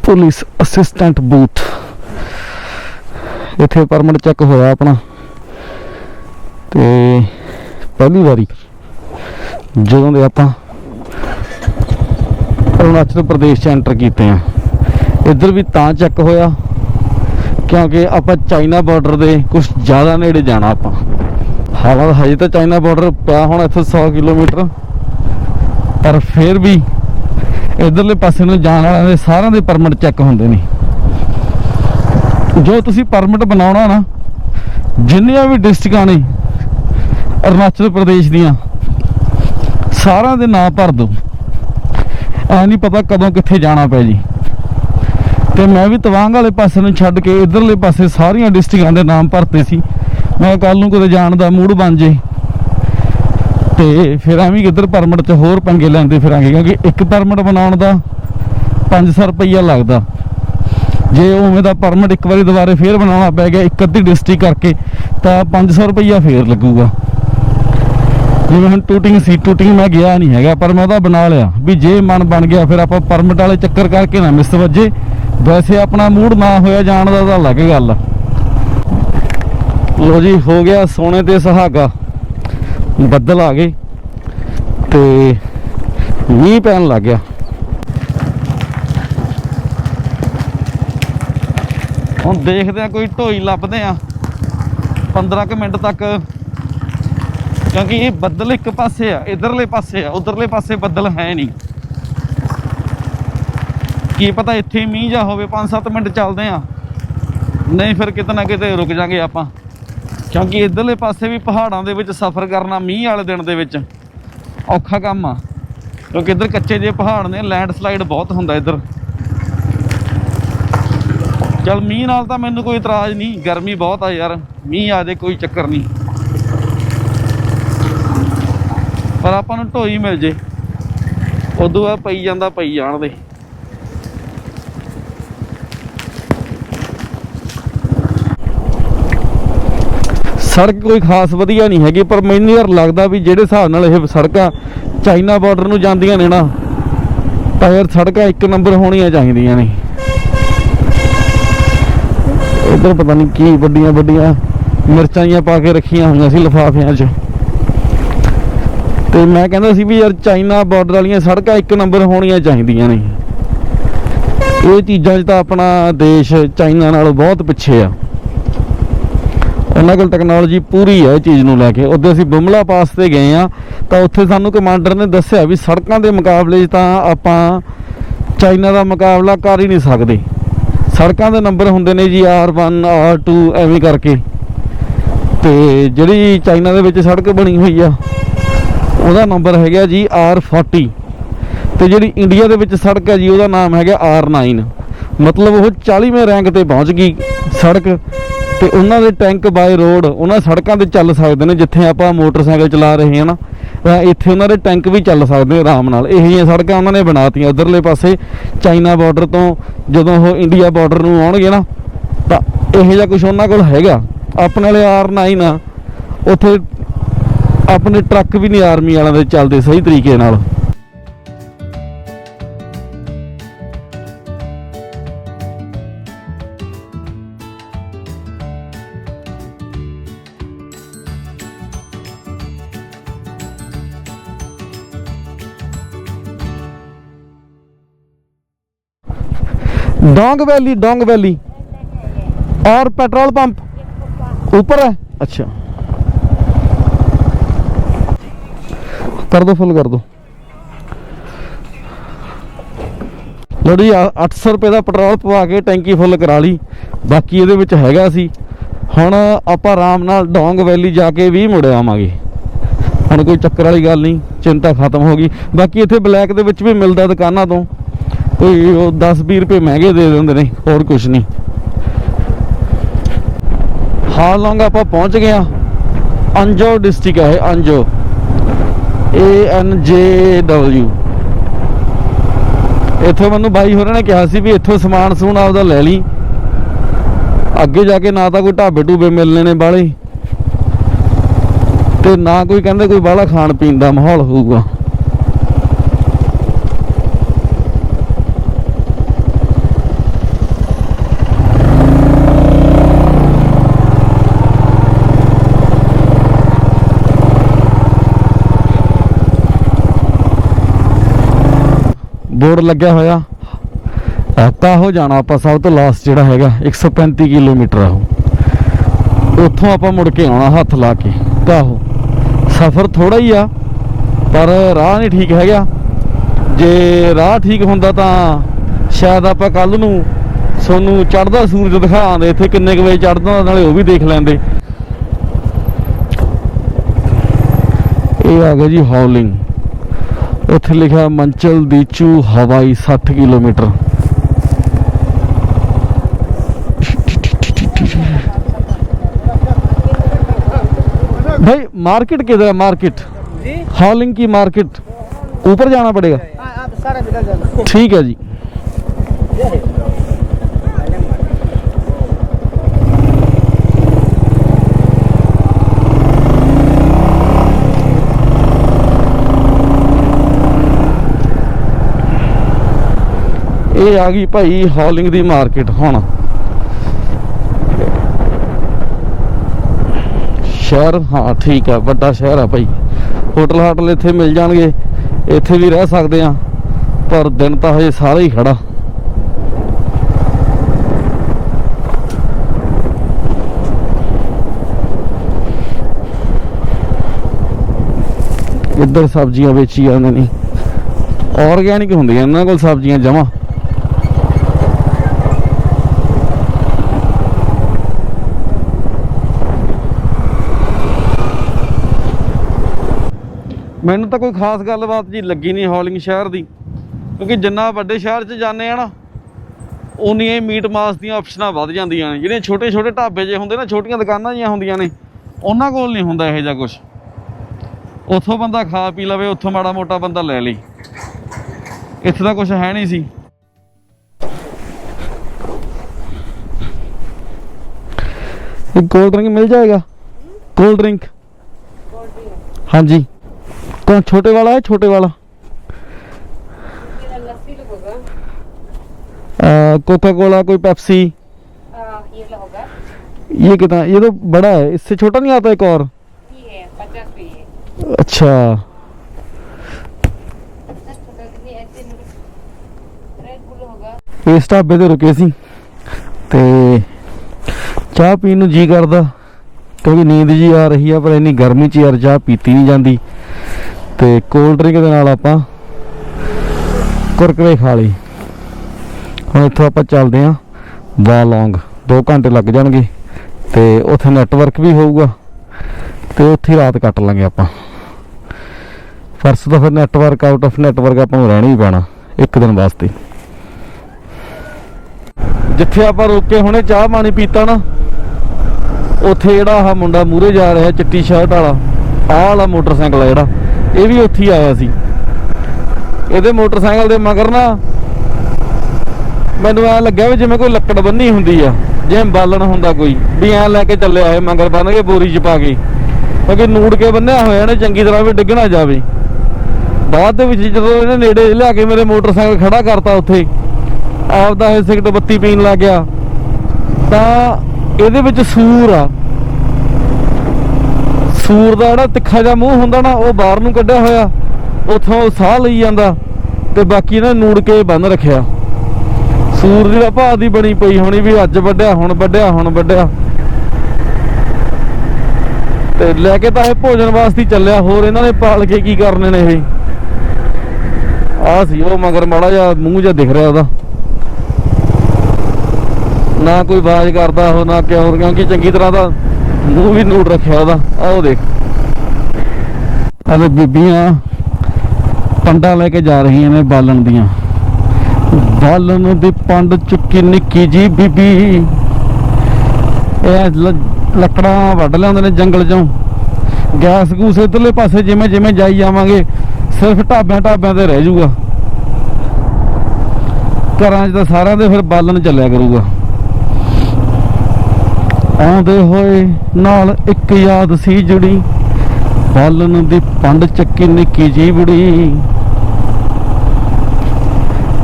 ਪੁਲਿਸ ਅਸਿਸਟੈਂਟ ਬੂਥ ਇੱਥੇ ਪਰਮਿਟ ਚੈੱਕ ਹੋਇਆ ਆਪਣਾ ਤੇ ਪਹਿਲੀ ਵਾਰੀ ਜਦੋਂ ਦੇ ਆਪਾਂ ਅਰੁਣਾਚਲ ਪ੍ਰਦੇਸ਼ ਚ ਐਂਟਰ ਕੀਤੇ ਆ। ਇੱਧਰ ਵੀ ਤਾਂ ਚੈੱਕ ਹੋਇਆ, ਕਿਉਂਕਿ ਆਪਾਂ ਚਾਈਨਾ ਬਾਰਡਰ ਦੇ ਕੁਝ ਜ਼ਿਆਦਾ ਨੇੜੇ ਜਾਣਾ ਆਪਾਂ। ਹਾਲਾਂਕਿ ਹਜੇ ਤਾਂ ਚਾਈਨਾ ਬਾਰਡਰ ਪਿਆ ਹੁਣ ਇੱਥੇ 100 ਕਿਲੋਮੀਟਰ, ਪਰ ਫਿਰ ਵੀ ਇਧਰਲੇ ਪਾਸੇ ਨੂੰ ਜਾਣ ਵਾਲਿਆਂ ਦੇ ਸਾਰਿਆਂ ਦੇ ਪਰਮਿਟ ਚੈੱਕ ਹੁੰਦੇ ਨੇ। ਜੋ ਤੁਸੀਂ ਪਰਮਿਟ ਬਣਾਉਣਾ ਨਾ, ਜਿੰਨੀਆਂ ਵੀ ਡਿਸਟ੍ਰਿਕਾਂ ਨੇ, ਅਰੁਣਾਚਲ ਪ੍ਰਦੇਸ਼ ਦੀਆਂ, ਸਾਰਿਆਂ ਦੇ ਨਾਂ ਭਰ ਦਿਓ। ਐ ਨਹੀਂ ਪਤਾ ਕਦੋਂ ਕਿੱਥੇ ਜਾਣਾ ਪੈ ਜੀ। ਤੇ ਮੈਂ ਵੀ ਤਵਾਂਗ ਵਾਲੇ ਪਾਸੇ ਨੂੰ ਛੱਡ ਕੇ ਇਧਰਲੇ ਪਾਸੇ ਸਾਰੀਆਂ ਡਿਸਟ੍ਰਿਕਾਂ ਦੇ ਨਾਮ ਭਰਤੇ ਸੀ। ਮੈਂ ਕੱਲ ਨੂੰ ਕਦੇ ਜਾਣ ਦਾ ਮੂਡ ਬਣ ਜੇ। ਤੇ ਫਿਰ ਐਵੇਂ ਕਿੱਧਰ ਪਰਮਿਟ 'ਚ ਹੋਰ ਪੰਗੇ ਲੈਂਦੇ ਫਿਰਾਂਗੇ, ਕਿਉਂਕਿ ਇੱਕ ਪਰਮਿਟ ਬਣਾਉਣ ਦਾ 500 ਰੁਪਈਆ ਲੱਗਦਾ। ਜੇ ਉਵੇਂ ਦਾ ਪਰਮਿਟ ਇੱਕ ਵਾਰੀ ਦੁਬਾਰੇ ਫੇਰ ਬਣਾਉਣਾ ਪੈ ਗਿਆ ਇੱਕ ਅੱਧੀ ਡਿਸਟ੍ਰਿਕਟ ਕਰਕੇ, ਤਾਂ 500 ਰੁਪਈਆ ਫੇਰ ਲੱਗੂਗਾ। ਜਿਵੇਂ ਹੁਣ ਟੂਟਿੰਗ ਸੀ, ਟੂਟਿੰਗ ਮੈਂ ਗਿਆ ਨਹੀਂ ਹੈਗਾ, ਪਰ ਮੈਂ ਉਹਦਾ ਬਣਾ ਲਿਆ। ਵੀ ਜੇ ਮਨ ਬਣ ਗਿਆ, ਫਿਰ ਆਪਾਂ ਪਰਮਿਟ ਵਾਲੇ ਚੱਕਰ ਕਰਕੇ ਨਾ ਮਿਸ ਵੱਜੇ। ਵੈਸੇ ਆਪਣਾ ਮੂਡ ਨਾ ਹੋਇਆ, ਜਾਣ ਦਾ ਤਾਂ ਅਲੱਗ ਗੱਲ ਲੋ ਜੀ, ਹੋ ਗਿਆ ਸੋਨੇ ਤੇ ਸੁਹਾਗਾ। ਬੱਦਲ ਆ ਗਏ ਤੇ ਮੀਂਹ ਪੈਣ ਲੱਗ ਗਿਆ। ਹੁਣ ਦੇਖਦੇ ਆ ਕੋਈ ਢੋਈ ਲੱਭਦੇ ਆ 15 ਕੁ ਮਿੰਟ ਤੱਕ ਕਿਉਂਕਿ ਇਹ ਬੱਦਲ ਇੱਕ ਪਾਸੇ ਆ, ਇਧਰਲੇ ਪਾਸੇ ਆ, ਉਧਰਲੇ ਪਾਸੇ ਬੱਦਲ ਹੈ ਨਹੀਂ। ਕੀ ਪਤਾ ਇੱਥੇ ਮੀਂਹ ਜਾ ਹੋਵੇ 5-7 ਮਿੰਟ ਚੱਲਦੇ ਆ। ਨਹੀਂ ਫਿਰ ਕਿਤੇ ਨਾ ਕਿਤੇ ਰੁਕ ਜਾਾਂਗੇ ਆਪਾਂ। ਕਿਉਂਕਿ ਇਧਰਲੇ ਪਾਸੇ ਵੀ ਪਹਾੜਾਂ ਦੇ ਵਿੱਚ ਸਫ਼ਰ ਕਰਨਾ, ਮੀਂਹ ਵਾਲੇ ਦਿਨ ਦੇ ਵਿੱਚ ਔਖਾ ਕੰਮ ਆ। ਕਿਉਂਕਿ ਇੱਧਰ ਕੱਚੇ ਜਿਹੇ ਪਹਾੜ ਨੇ, ਲੈਂਡਸਲਾਈਡ ਬਹੁਤ ਹੁੰਦਾ ਇੱਧਰ। ਚਲ ਮੀਂਹ ਨਾਲ ਤਾਂ ਮੈਨੂੰ ਕੋਈ ਇਤਰਾਜ਼ ਨਹੀਂ, ਗਰਮੀ ਬਹੁਤ ਆ ਯਾਰ, ਮੀਂਹ ਆ ਜੇ ਕੋਈ ਚੱਕਰ ਨਹੀਂ। ਪਰ ਆਪਾਂ ਨੂੰ ਢੋਈ ਮਿਲ ਜੇ। ਉਦੋਂ ਬਾਅਦ ਪਈ ਜਾਂਦਾ, ਪਈ ਜਾਣ ਦੇ। ਸੜਕ ਕੋਈ ਖਾਸ ਵਧੀਆ ਨਹੀਂ ਹੈਗੀ, ਪਰ ਮੈਨੂੰ ਯਾਰ ਲੱਗਦਾ ਵੀ ਜਿਹੜੇ ਹਿਸਾਬ ਨਾਲ ਇਹ ਸੜਕਾਂ ਚਾਈਨਾ ਬਾਰਡਰ ਨੂੰ ਜਾਂਦੀਆਂ ਨੇ ਨਾ, ਤਾਂ ਯਾਰ ਸੜਕਾਂ ਇੱਕ ਨੰਬਰ ਹੋਣੀਆਂ ਚਾਹੀਦੀਆਂ ਨੇ। ਉਧਰ ਪਤਾ ਨਹੀਂ ਕੀ ਵੱਡੀਆਂ ਵੱਡੀਆਂ ਮਿਰਚਾਂ ਪਾ ਕੇ ਰੱਖੀਆਂ ਹੋਈਆਂ ਸੀ ਲਿਫਾਫਿਆਂ 'ਚ। ਤੇ ਮੈਂ ਕਹਿੰਦਾ ਸੀ ਵੀ ਯਾਰ ਚਾਈਨਾ ਬਾਰਡਰ ਵਾਲੀਆਂ ਸੜਕਾਂ ਇੱਕ ਨੰਬਰ ਹੋਣੀਆਂ ਚਾਹੀਦੀਆਂ ਨੇ। ਇਹ ਚੀਜ਼ਾਂ 'ਚ ਤਾਂ ਆਪਣਾ ਦੇਸ਼ ਚਾਈਨਾ ਨਾਲੋਂ ਬਹੁਤ ਪਿੱਛੇ ਆ। ਉਹਨਾਂ ਕੋਲ ਟੈਕਨੋਲੋਜੀ ਪੂਰੀ ਹੈ ਇਹ ਚੀਜ਼ ਨੂੰ ਲੈ ਕੇ। ਉੱਥੇ ਅਸੀਂ ਬੁਮਲਾ ਪਾਸ ਤੇ ਗਏ ਆ, ਤਾਂ ਉੱਥੇ ਸਾਨੂੰ ਕਮਾਂਡਰ ਨੇ ਦੱਸਿਆ ਵੀ ਸੜਕਾਂ ਦੇ ਮੁਕਾਬਲੇ 'ਚ ਤਾਂ ਆਪਾਂ ਚਾਈਨਾ ਦਾ ਮੁਕਾਬਲਾ ਕਰ ਹੀ ਨਹੀਂ ਸਕਦੇ। ਸੜਕਾਂ ਦੇ ਨੰਬਰ ਹੁੰਦੇ ਨੇ ਜੀ R1 R2 ਐਵੇਂ ਕਰਕੇ। ਤੇ ਜਿਹੜੀ ਚਾਈਨਾ ਦੇ ਵਿੱਚ ਸੜਕ ਬਣੀ ਹੋਈ ਆ ਉਹਦਾ ਨੰਬਰ ਹੈਗਾ ਜੀ R40 ਤੇ ਜਿਹੜੀ ਇੰਡੀਆ ਦੇ ਵਿੱਚ ਸੜਕ ਹੈ ਜੀ, ਉਹਦਾ ਨਾਮ ਹੈਗਾ R9 ਮਤਲਬ ਉਹ 40ਵੇਂ ਰੈਂਕ ਤੇ ਪਹੁੰਚ ਗਈ ਸੜਕ, ਤੇ ਉਹਨਾਂ ਦੇ ਟੈਂਕ ਬਾਈ ਰੋਡ, ਉਹਨਾਂ ਸੜਕਾਂ ਤੇ ਚੱਲ ਸਕਦੇ ਨੇ, ਜਿੱਥੇ ਆਪਾਂ ਮੋਟਰਸਾਈਕਲ ਚਲਾ ਰਹੇ ਹਾਂ ਨਾ, ਤਾਂ ਇੱਥੇ ਉਹਨਾਂ ਦੇ ਟੈਂਕ ਵੀ ਚੱਲ ਸਕਦੇ ਆਰਾਮ ਨਾਲ। ਇਹੋ ਜਿਹੀਆਂ ਸੜਕਾਂ ਉਹਨਾਂ ਨੇ ਬਣਾਤੀਆਂ ਉਧਰਲੇ ਪਾਸੇ, ਚਾਈਨਾ ਬਾਰਡਰ ਤੋਂ ਜਦੋਂ ਉਹ ਇੰਡੀਆ ਬਾਰਡਰ ਨੂੰ ਆਉਣਗੇ ਨਾ, ਤਾਂ ਇਹੋ ਜਿਹਾ ਕੁਝ ਉਹਨਾਂ ਕੋਲ ਹੈਗਾ। ਆਪਣੇ ਵਾਲੇ ਆਰ ਨਾ ਹੀ ਉੱਥੇ ਆਪਣੇ ਟਰੱਕ ਵੀ ਨਹੀਂ ਆਰਮੀ ਵਾਲਿਆਂ ਦੇ ਚੱਲਦੇ ਸਹੀ ਤਰੀਕੇ ਨਾਲ डोंग वैली डोंग वैली और पेट्रोल पंप ऊपर है अच्छा कर दो फुल कर दो ਲੋ ਜੀ 800 ਰੁਪਏ ਦਾ ਪੈਟਰੋਲ ਪਵਾ ਕੇ ਟੈਂਕੀ ਫੁੱਲ ਕਰਾ ਲਈ ਬਾਕੀ ਇਹਦੇ ਵਿੱਚ ਹੈਗਾ ਸੀ ਹੁਣ ਆਪਾਂ ਆਰਾਮ ਨਾਲ ਡੋਂਗ ਵੈਲੀ ਜਾ ਕੇ ਵੀ ਮੁੜ ਆਵਾਂਗੇ ਹੁਣ ਕੋਈ ਚੱਕਰ ਵਾਲੀ ਗੱਲ ਨਹੀਂ ਚਿੰਤਾ ਖਤਮ ਹੋ ਗਈ ਬਾਕੀ ਇੱਥੇ ਬਲੈਕ ਦੇ ਵਿੱਚ ਵੀ ਮਿਲਦਾ ਦੁਕਾਨਾਂ ਤੋਂ ਕੋਈ ਉਹ 10-20 ਰੁਪਏ ਮਹਿੰਗੇ ਦੇ ਦਿੰਦੇ ਨੇ ਹੋਰ ਕੁਝ ਨਹੀਂ ਹਾਲ ਲੌਂਗ ਆਪਾਂ ਪਹੁੰਚ ਗਏ ਆ ਅੰਜੋ ਡਿਸਟ੍ਰਿਕਟ ਹੈ ਇਹ ਅੰਜੋ ਏ ਇੱਥੋਂ ਮੈਨੂੰ ਬਾਈ ਹੋਰਾਂ ਨੇ ਕਿਹਾ ਸੀ ਵੀ ਇੱਥੋਂ ਸਮਾਨ ਸਮੂਨ ਆਪਦਾ ਲੈ ਲਈ। ਅੱਗੇ ਜਾ ਕੇ ਨਾ ਤਾਂ ਕੋਈ ਢਾਬੇ ਢੂਬੇ ਮਿਲਨੇ ਨੇ ਬਾਲੇ। ਤੇ ਨਾ ਕੋਈ ਕਹਿੰਦੇ ਕੋਈ ਬਾਹਲਾ ਖਾਣ ਪੀਣ ਦਾ ਮਾਹੌਲ ਹੋਊਗਾ। ਬੋਰਡ ਲੱਗਿਆ ਹੋਇਆ। ਅਹ ਕਾਹੋ ਜਾਣਾ ਆਪਾਂ ਸਭ ਤੋਂ ਲਾਸਟ ਜਿਹੜਾ ਹੈਗਾ 135 ਕਿਲੋਮੀਟਰ ਆ ਉਹ। ਉੱਥੋਂ ਆਪਾਂ ਮੁੜ ਕੇ ਆਉਣਾ ਹੱਥ ਲਾ ਕੇ ਕਾਹੋ ਸਫ਼ਰ ਥੋੜਾ ਹੀ ਆ, ਪਰ ਰਾਹ ਨਹੀਂ ਠੀਕ ਹੈਗਾ। ਜੇ ਰਾਹ ਠੀਕ ਹੁੰਦਾ ਤਾਂ ਸ਼ਾਇਦ ਆਪਾਂ ਕੱਲ ਨੂੰ ਸੋਨੂੰ ਚੜਦਾ ਸੂਰਜ ਦਿਖਾਉਂਦੇ ਇੱਥੇ ਕਿੰਨੇ ਕੁ ਵਜੇ ਚੜਦਾ ਨਾਲੇ ਉਹ ਵੀ ਦੇਖ ਲੈਂਦੇ। ਇਹ ਆ ਗਿਆ ਜੀ ਹੌਲਿੰਗ ਉੱਥੇ ਲਿਖਿਆ ਮੰਚਲ ਦੀਚੂ ਹਵਾਈ 60 ਕਿਲੋਮੀਟਰ भाई मार्केट किधर है मार्केट जी हॉलिंग की मार्केट ऊपर जाना पड़ेगा हाँ आप सारा बिदल जाना ठीक है जी ਇਹ ਆ ਗਈ ਭਾਈ ਹੌਲਿੰਗ ਦੀ ਮਾਰਕੀਟ ਹੁਣ। ਸ਼ਹਿਰ, ਹਾਂ, ਠੀਕ ਆ, ਵੱਡਾ ਸ਼ਹਿਰ ਆ ਭਾਈ। ਹੋਟਲ ਹਾਟਲ ਇੱਥੇ ਮਿਲ ਜਾਣਗੇ, ਇੱਥੇ ਵੀ ਰਹਿ ਸਕਦੇ ਆ, ਪਰ ਦਿਨ ਤਾਂ ਹਜੇ ਸਾਰਾ ਹੀ ਖੜਾ। ਇੱਧਰ ਸਬਜ਼ੀਆਂ ਵੇਚੀ ਜਾਂਦੇ ਨੇ। ਆਰਗੈਨਿਕ ਹੁੰਦੀਆਂ, ਇਹਨਾਂ ਕੋਲ ਸਬਜ਼ੀਆਂ ਜਮਾ। ਮੈਨੂੰ ਤਾਂ ਕੋਈ ਖਾਸ ਗੱਲਬਾਤ ਜੀ ਲੱਗੀ ਨਹੀਂ ਹੌਲਿੰਗ ਸ਼ਹਿਰ ਦੀ। ਕਿਉਂਕਿ ਜਿੰਨਾ ਵੱਡੇ ਸ਼ਹਿਰ 'ਚ ਜਾਂਦੇ ਆ ਨਾ ਉਨੀਆਂ ਹੀ ਮੀਟ ਮਾਸ ਦੀਆਂ ਆਪਸ਼ਨਾਂ ਵੱਧ ਜਾਂਦੀਆਂ ਨੇ। ਜਿਹੜੀਆਂ ਛੋਟੇ ਛੋਟੇ ਢਾਬੇ ਜੇ ਹੁੰਦੇ ਨਾ ਛੋਟੀਆਂ ਦੁਕਾਨਾਂ ਜੀਆਂ ਹੁੰਦੀਆਂ ਨੇ ਉਹਨਾਂ ਕੋਲ ਨਹੀਂ ਹੁੰਦਾ ਇਹੋ ਜਿਹਾ ਕੁਝ ਉੱਥੋਂ ਬੰਦਾ ਖਾ ਪੀ ਲਵੇ ਉੱਥੋਂ ਮਾੜਾ ਮੋਟਾ ਬੰਦਾ ਲੈ ਲਈ ਇੱਥੇ ਤਾਂ ਕੁਝ ਹੈ ਨਹੀਂ ਸੀ। ਇੱਕ ਕੋਲਡ ਡਰਿੰਕ ਮਿਲ ਜਾਏਗਾ? ਕੋਲਡ ਡਰਿੰਕ ਹਾਂਜੀ। कौन छोटे वाला है छोटे वाला लस्सी लोग होगा कोका कोला कोई पेप्सी ये लोग होगा ये कितना ये तो बड़ा है इससे छोटा नहीं आता एक और ये है पचास पे ये अच्छा रेड बुल होगा ਇਸ ਢਾਬੇ ਤੇ ਰੁਕੇ ਸੀ ਤੇ ਚਾਹ ਪੀਣ ਨੂੰ ਜੀ ਕਰਦਾ ਕਿਉਂਕਿ ਨੀਂਦ ਜੀ ਆ ਰਹੀ ਆ ਪਰ ਇੰਨੀ ਗਰਮੀ 'ਚ ਯਾਰ ਚਾਹ ਪੀਤੀ ਨਹੀਂ ਜਾਂਦੀ ਤੇ ਕੋਲਡ ਡਰਿੰਕ ਦੇ ਨਾਲ ਆਪਾਂ ਕੁਰਕਰੇ ਖਾ ਲਈ ਹੁਣ ਇੱਥੋਂ ਆਪਾਂ ਚੱਲਦੇ ਆਂ ਵਾਲੋਂਗ 2 ਘੰਟੇ ਲੱਗ ਜਾਣਗੇ ਤੇ ਉੱਥੇ ਨੈਟਵਰਕ ਵੀ ਹੋਊਗਾ ਤੇ ਉੱਥੇ ਰਾਤ ਕੱਟ ਲਾਂਗੇ ਆਪਾਂ। ਫਰਸ ਤਾਂ ਫਿਰ ਨੈਟਵਰਕ ਆਊਟ ਆਫ ਨੈਟਵਰਕ ਆਪਾਂ ਨੂੰ ਰਹਿਣਾ ਹੀ ਪੈਣਾ, ਇੱਕ ਦਿਨ ਵਾਸਤੇ। ਜਿੱਥੇ ਆਪਾਂ ਰੁਕ ਕੇ ਹੁਣੇ ਚਾਹ ਪਾਣੀ ਪੀਤਾ ਨਾ, ਉੱਥੇ ਜਿਹੜਾ ਆਹ ਮੁੰਡਾ ਮੂਰੇ ਜਾ ਰਿਹਾ ਚਿੱਟੀ ਸ਼ਰਟ ਵਾਲਾ, ਆਹ ਵਾਲਾ ਮੋਟਰਸਾਈਕਲ ਆ ਜਿਹੜਾ। ਇਹ ਵੀ ਉੱਥੇ ਆਇਆ ਸੀ। ਇਹਦੇ ਮੋਟਰਸਾਈਕਲ ਦੇ ਮਗਰ ਨਾ ਮੈਨੂੰ ਐ ਲੱਗਿਆ ਵੀ ਜਿਵੇਂ ਕੋਈ ਲੱਕੜ ਬੰਨੀ ਹੁੰਦੀ ਆ ਜਿਵੇਂ ਬਾਲਣ ਹੁੰਦਾ ਕੋਈ, ਵੀ ਐ ਲੈ ਕੇ ਚੱਲਿਆ ਇਹ ਮਗਰ ਬੰਨ ਕੇ ਬੋਰੀ 'ਚ ਪਾ ਕੇ। ਕਿਉਂਕਿ ਨੂੜ ਕੇ ਬੰਨਿਆ ਹੋਇਆ ਨੇ ਚੰਗੀ ਤਰ੍ਹਾਂ ਵੀ ਡਿੱਗ ਨਾ ਜਾਵੇ। ਬਾਅਦ ਦੇ ਵਿੱਚ ਜਦੋਂ ਇਹਨੇ ਨੇੜੇ ਲਿਆ ਕੇ ਮੇਰੇ ਮੋਟਰਸਾਈਕਲ ਖੜਾ ਕਰਤਾ ਉੱਥੇ, ਆਪਦਾ ਇਹ ਸਿਗਰਟ ਬੱਤੀ ਪੀਣ ਲੱਗ ਗਿਆ। ਤਾਂ ਇਹਦੇ ਵਿੱਚ ਸੂਰ ਆ। ਸੂਰ ਦਾ ਜਿਹੜਾ ਤਿੱਖਾ ਜਿਹਾ ਮੂੰਹ ਹੁੰਦਾ ਨਾ, ਉਹ ਬਾਹਰ ਨੂੰ ਕੱਢਿਆ ਹੋਇਆ। ਉਥੋਂ ਸਾਹ ਲਈ ਜਾਂਦਾ ਤੇ ਬਾਕੀ ਇਹਨੇ ਨੂੜ ਕੇ ਬੰਨ ਰੱਖਿਆ। ਸੂਰ ਦੀ ਭਾਅ ਦੀ ਬਣੀ ਪਈ ਹੋਣੀ ਵੀ ਅੱਜ ਵੱਡਿਆ ਹੁਣ ਵੱਡਿਆ ਹੁਣ ਵੱਡਿਆ ਤੇ ਲੈ ਕੇ ਤਾਂ ਇਹ ਭੋਜਨ ਵਾਸਤੇ ਚੱਲਿਆ, ਹੋਰ ਇਹਨਾਂ ਨੇ ਪਾਲ ਕੇ ਕੀ ਕਰਨੇ ਨੇ ਇਹ? ਆ ਸੀ ਉਹ ਮਗਰ ਮਾੜਾ ਜਿਹਾ ਮੂੰਹ ਜਿਹਾ ਦਿਖ ਰਿਹਾ ਉਹਦਾ। ਨਾ ਕੋਈ ਆਵਾਜ਼ ਕਰਦਾ ਉਹ, ਨਾ ਕਿਉਂ ਕਿਉਂਕਿ ਚੰਗੀ ਤਰ੍ਹਾਂ ਦਾ ਮੂੰਹ ਵੀ ਨੂੜ ਰੱਖਿਆ ਉਹਦਾ। ਆਹ ਦੇਖ। ਅਰੇ ਬੀਬੀਆਂ ਪੰਡਾ ਲੈ ਕੇ ਜਾ ਰਹੀਆਂ ਨੇ ਬਾਲਣ ਦੀਆਂ। ਬਾਲਣ ਦੀ ਪੰਡ ਚੁੱਕੀ ਨਿੱਕੀ ਜੀ ਬੀਬੀ। ਇਹ ਲ- ਲੱਕੜਾਂ ਵੱਢ ਲਿਆਉਂਦੇ ਨੇ ਜੰਗਲ ਚੋਂ। ਗੈਸ ਗੂਸ ਇਧਰਲੇ ਪਾਸੇ ਜਿਵੇਂ ਜਿਵੇਂ ਜਾਈ ਜਾਵਾਂਗੇ, ਸਿਰਫ ਢਾਬਿਆਂ ਢਾਬਿਆਂ ਤੇ ਰਹਿ ਜਾਊਗਾ ਘਰਾਂ 'ਚ ਤਾਂ ਸਾਰਿਆਂ ਦੇ ਫਿਰ ਬਾਲਣ ਚੱਲਿਆ ਕਰੂਗਾ। ਆਉਂਦੇ ਹੋਏ ਨਾਲ ਇੱਕ ਯਾਦ ਸੀ ਜੁੜੀ। ਬਾਲਣ ਦੀ ਪੰਡ ਚੱਕੀ ਨਿੱਕੀ ਜੀ ਬੁੜੀ।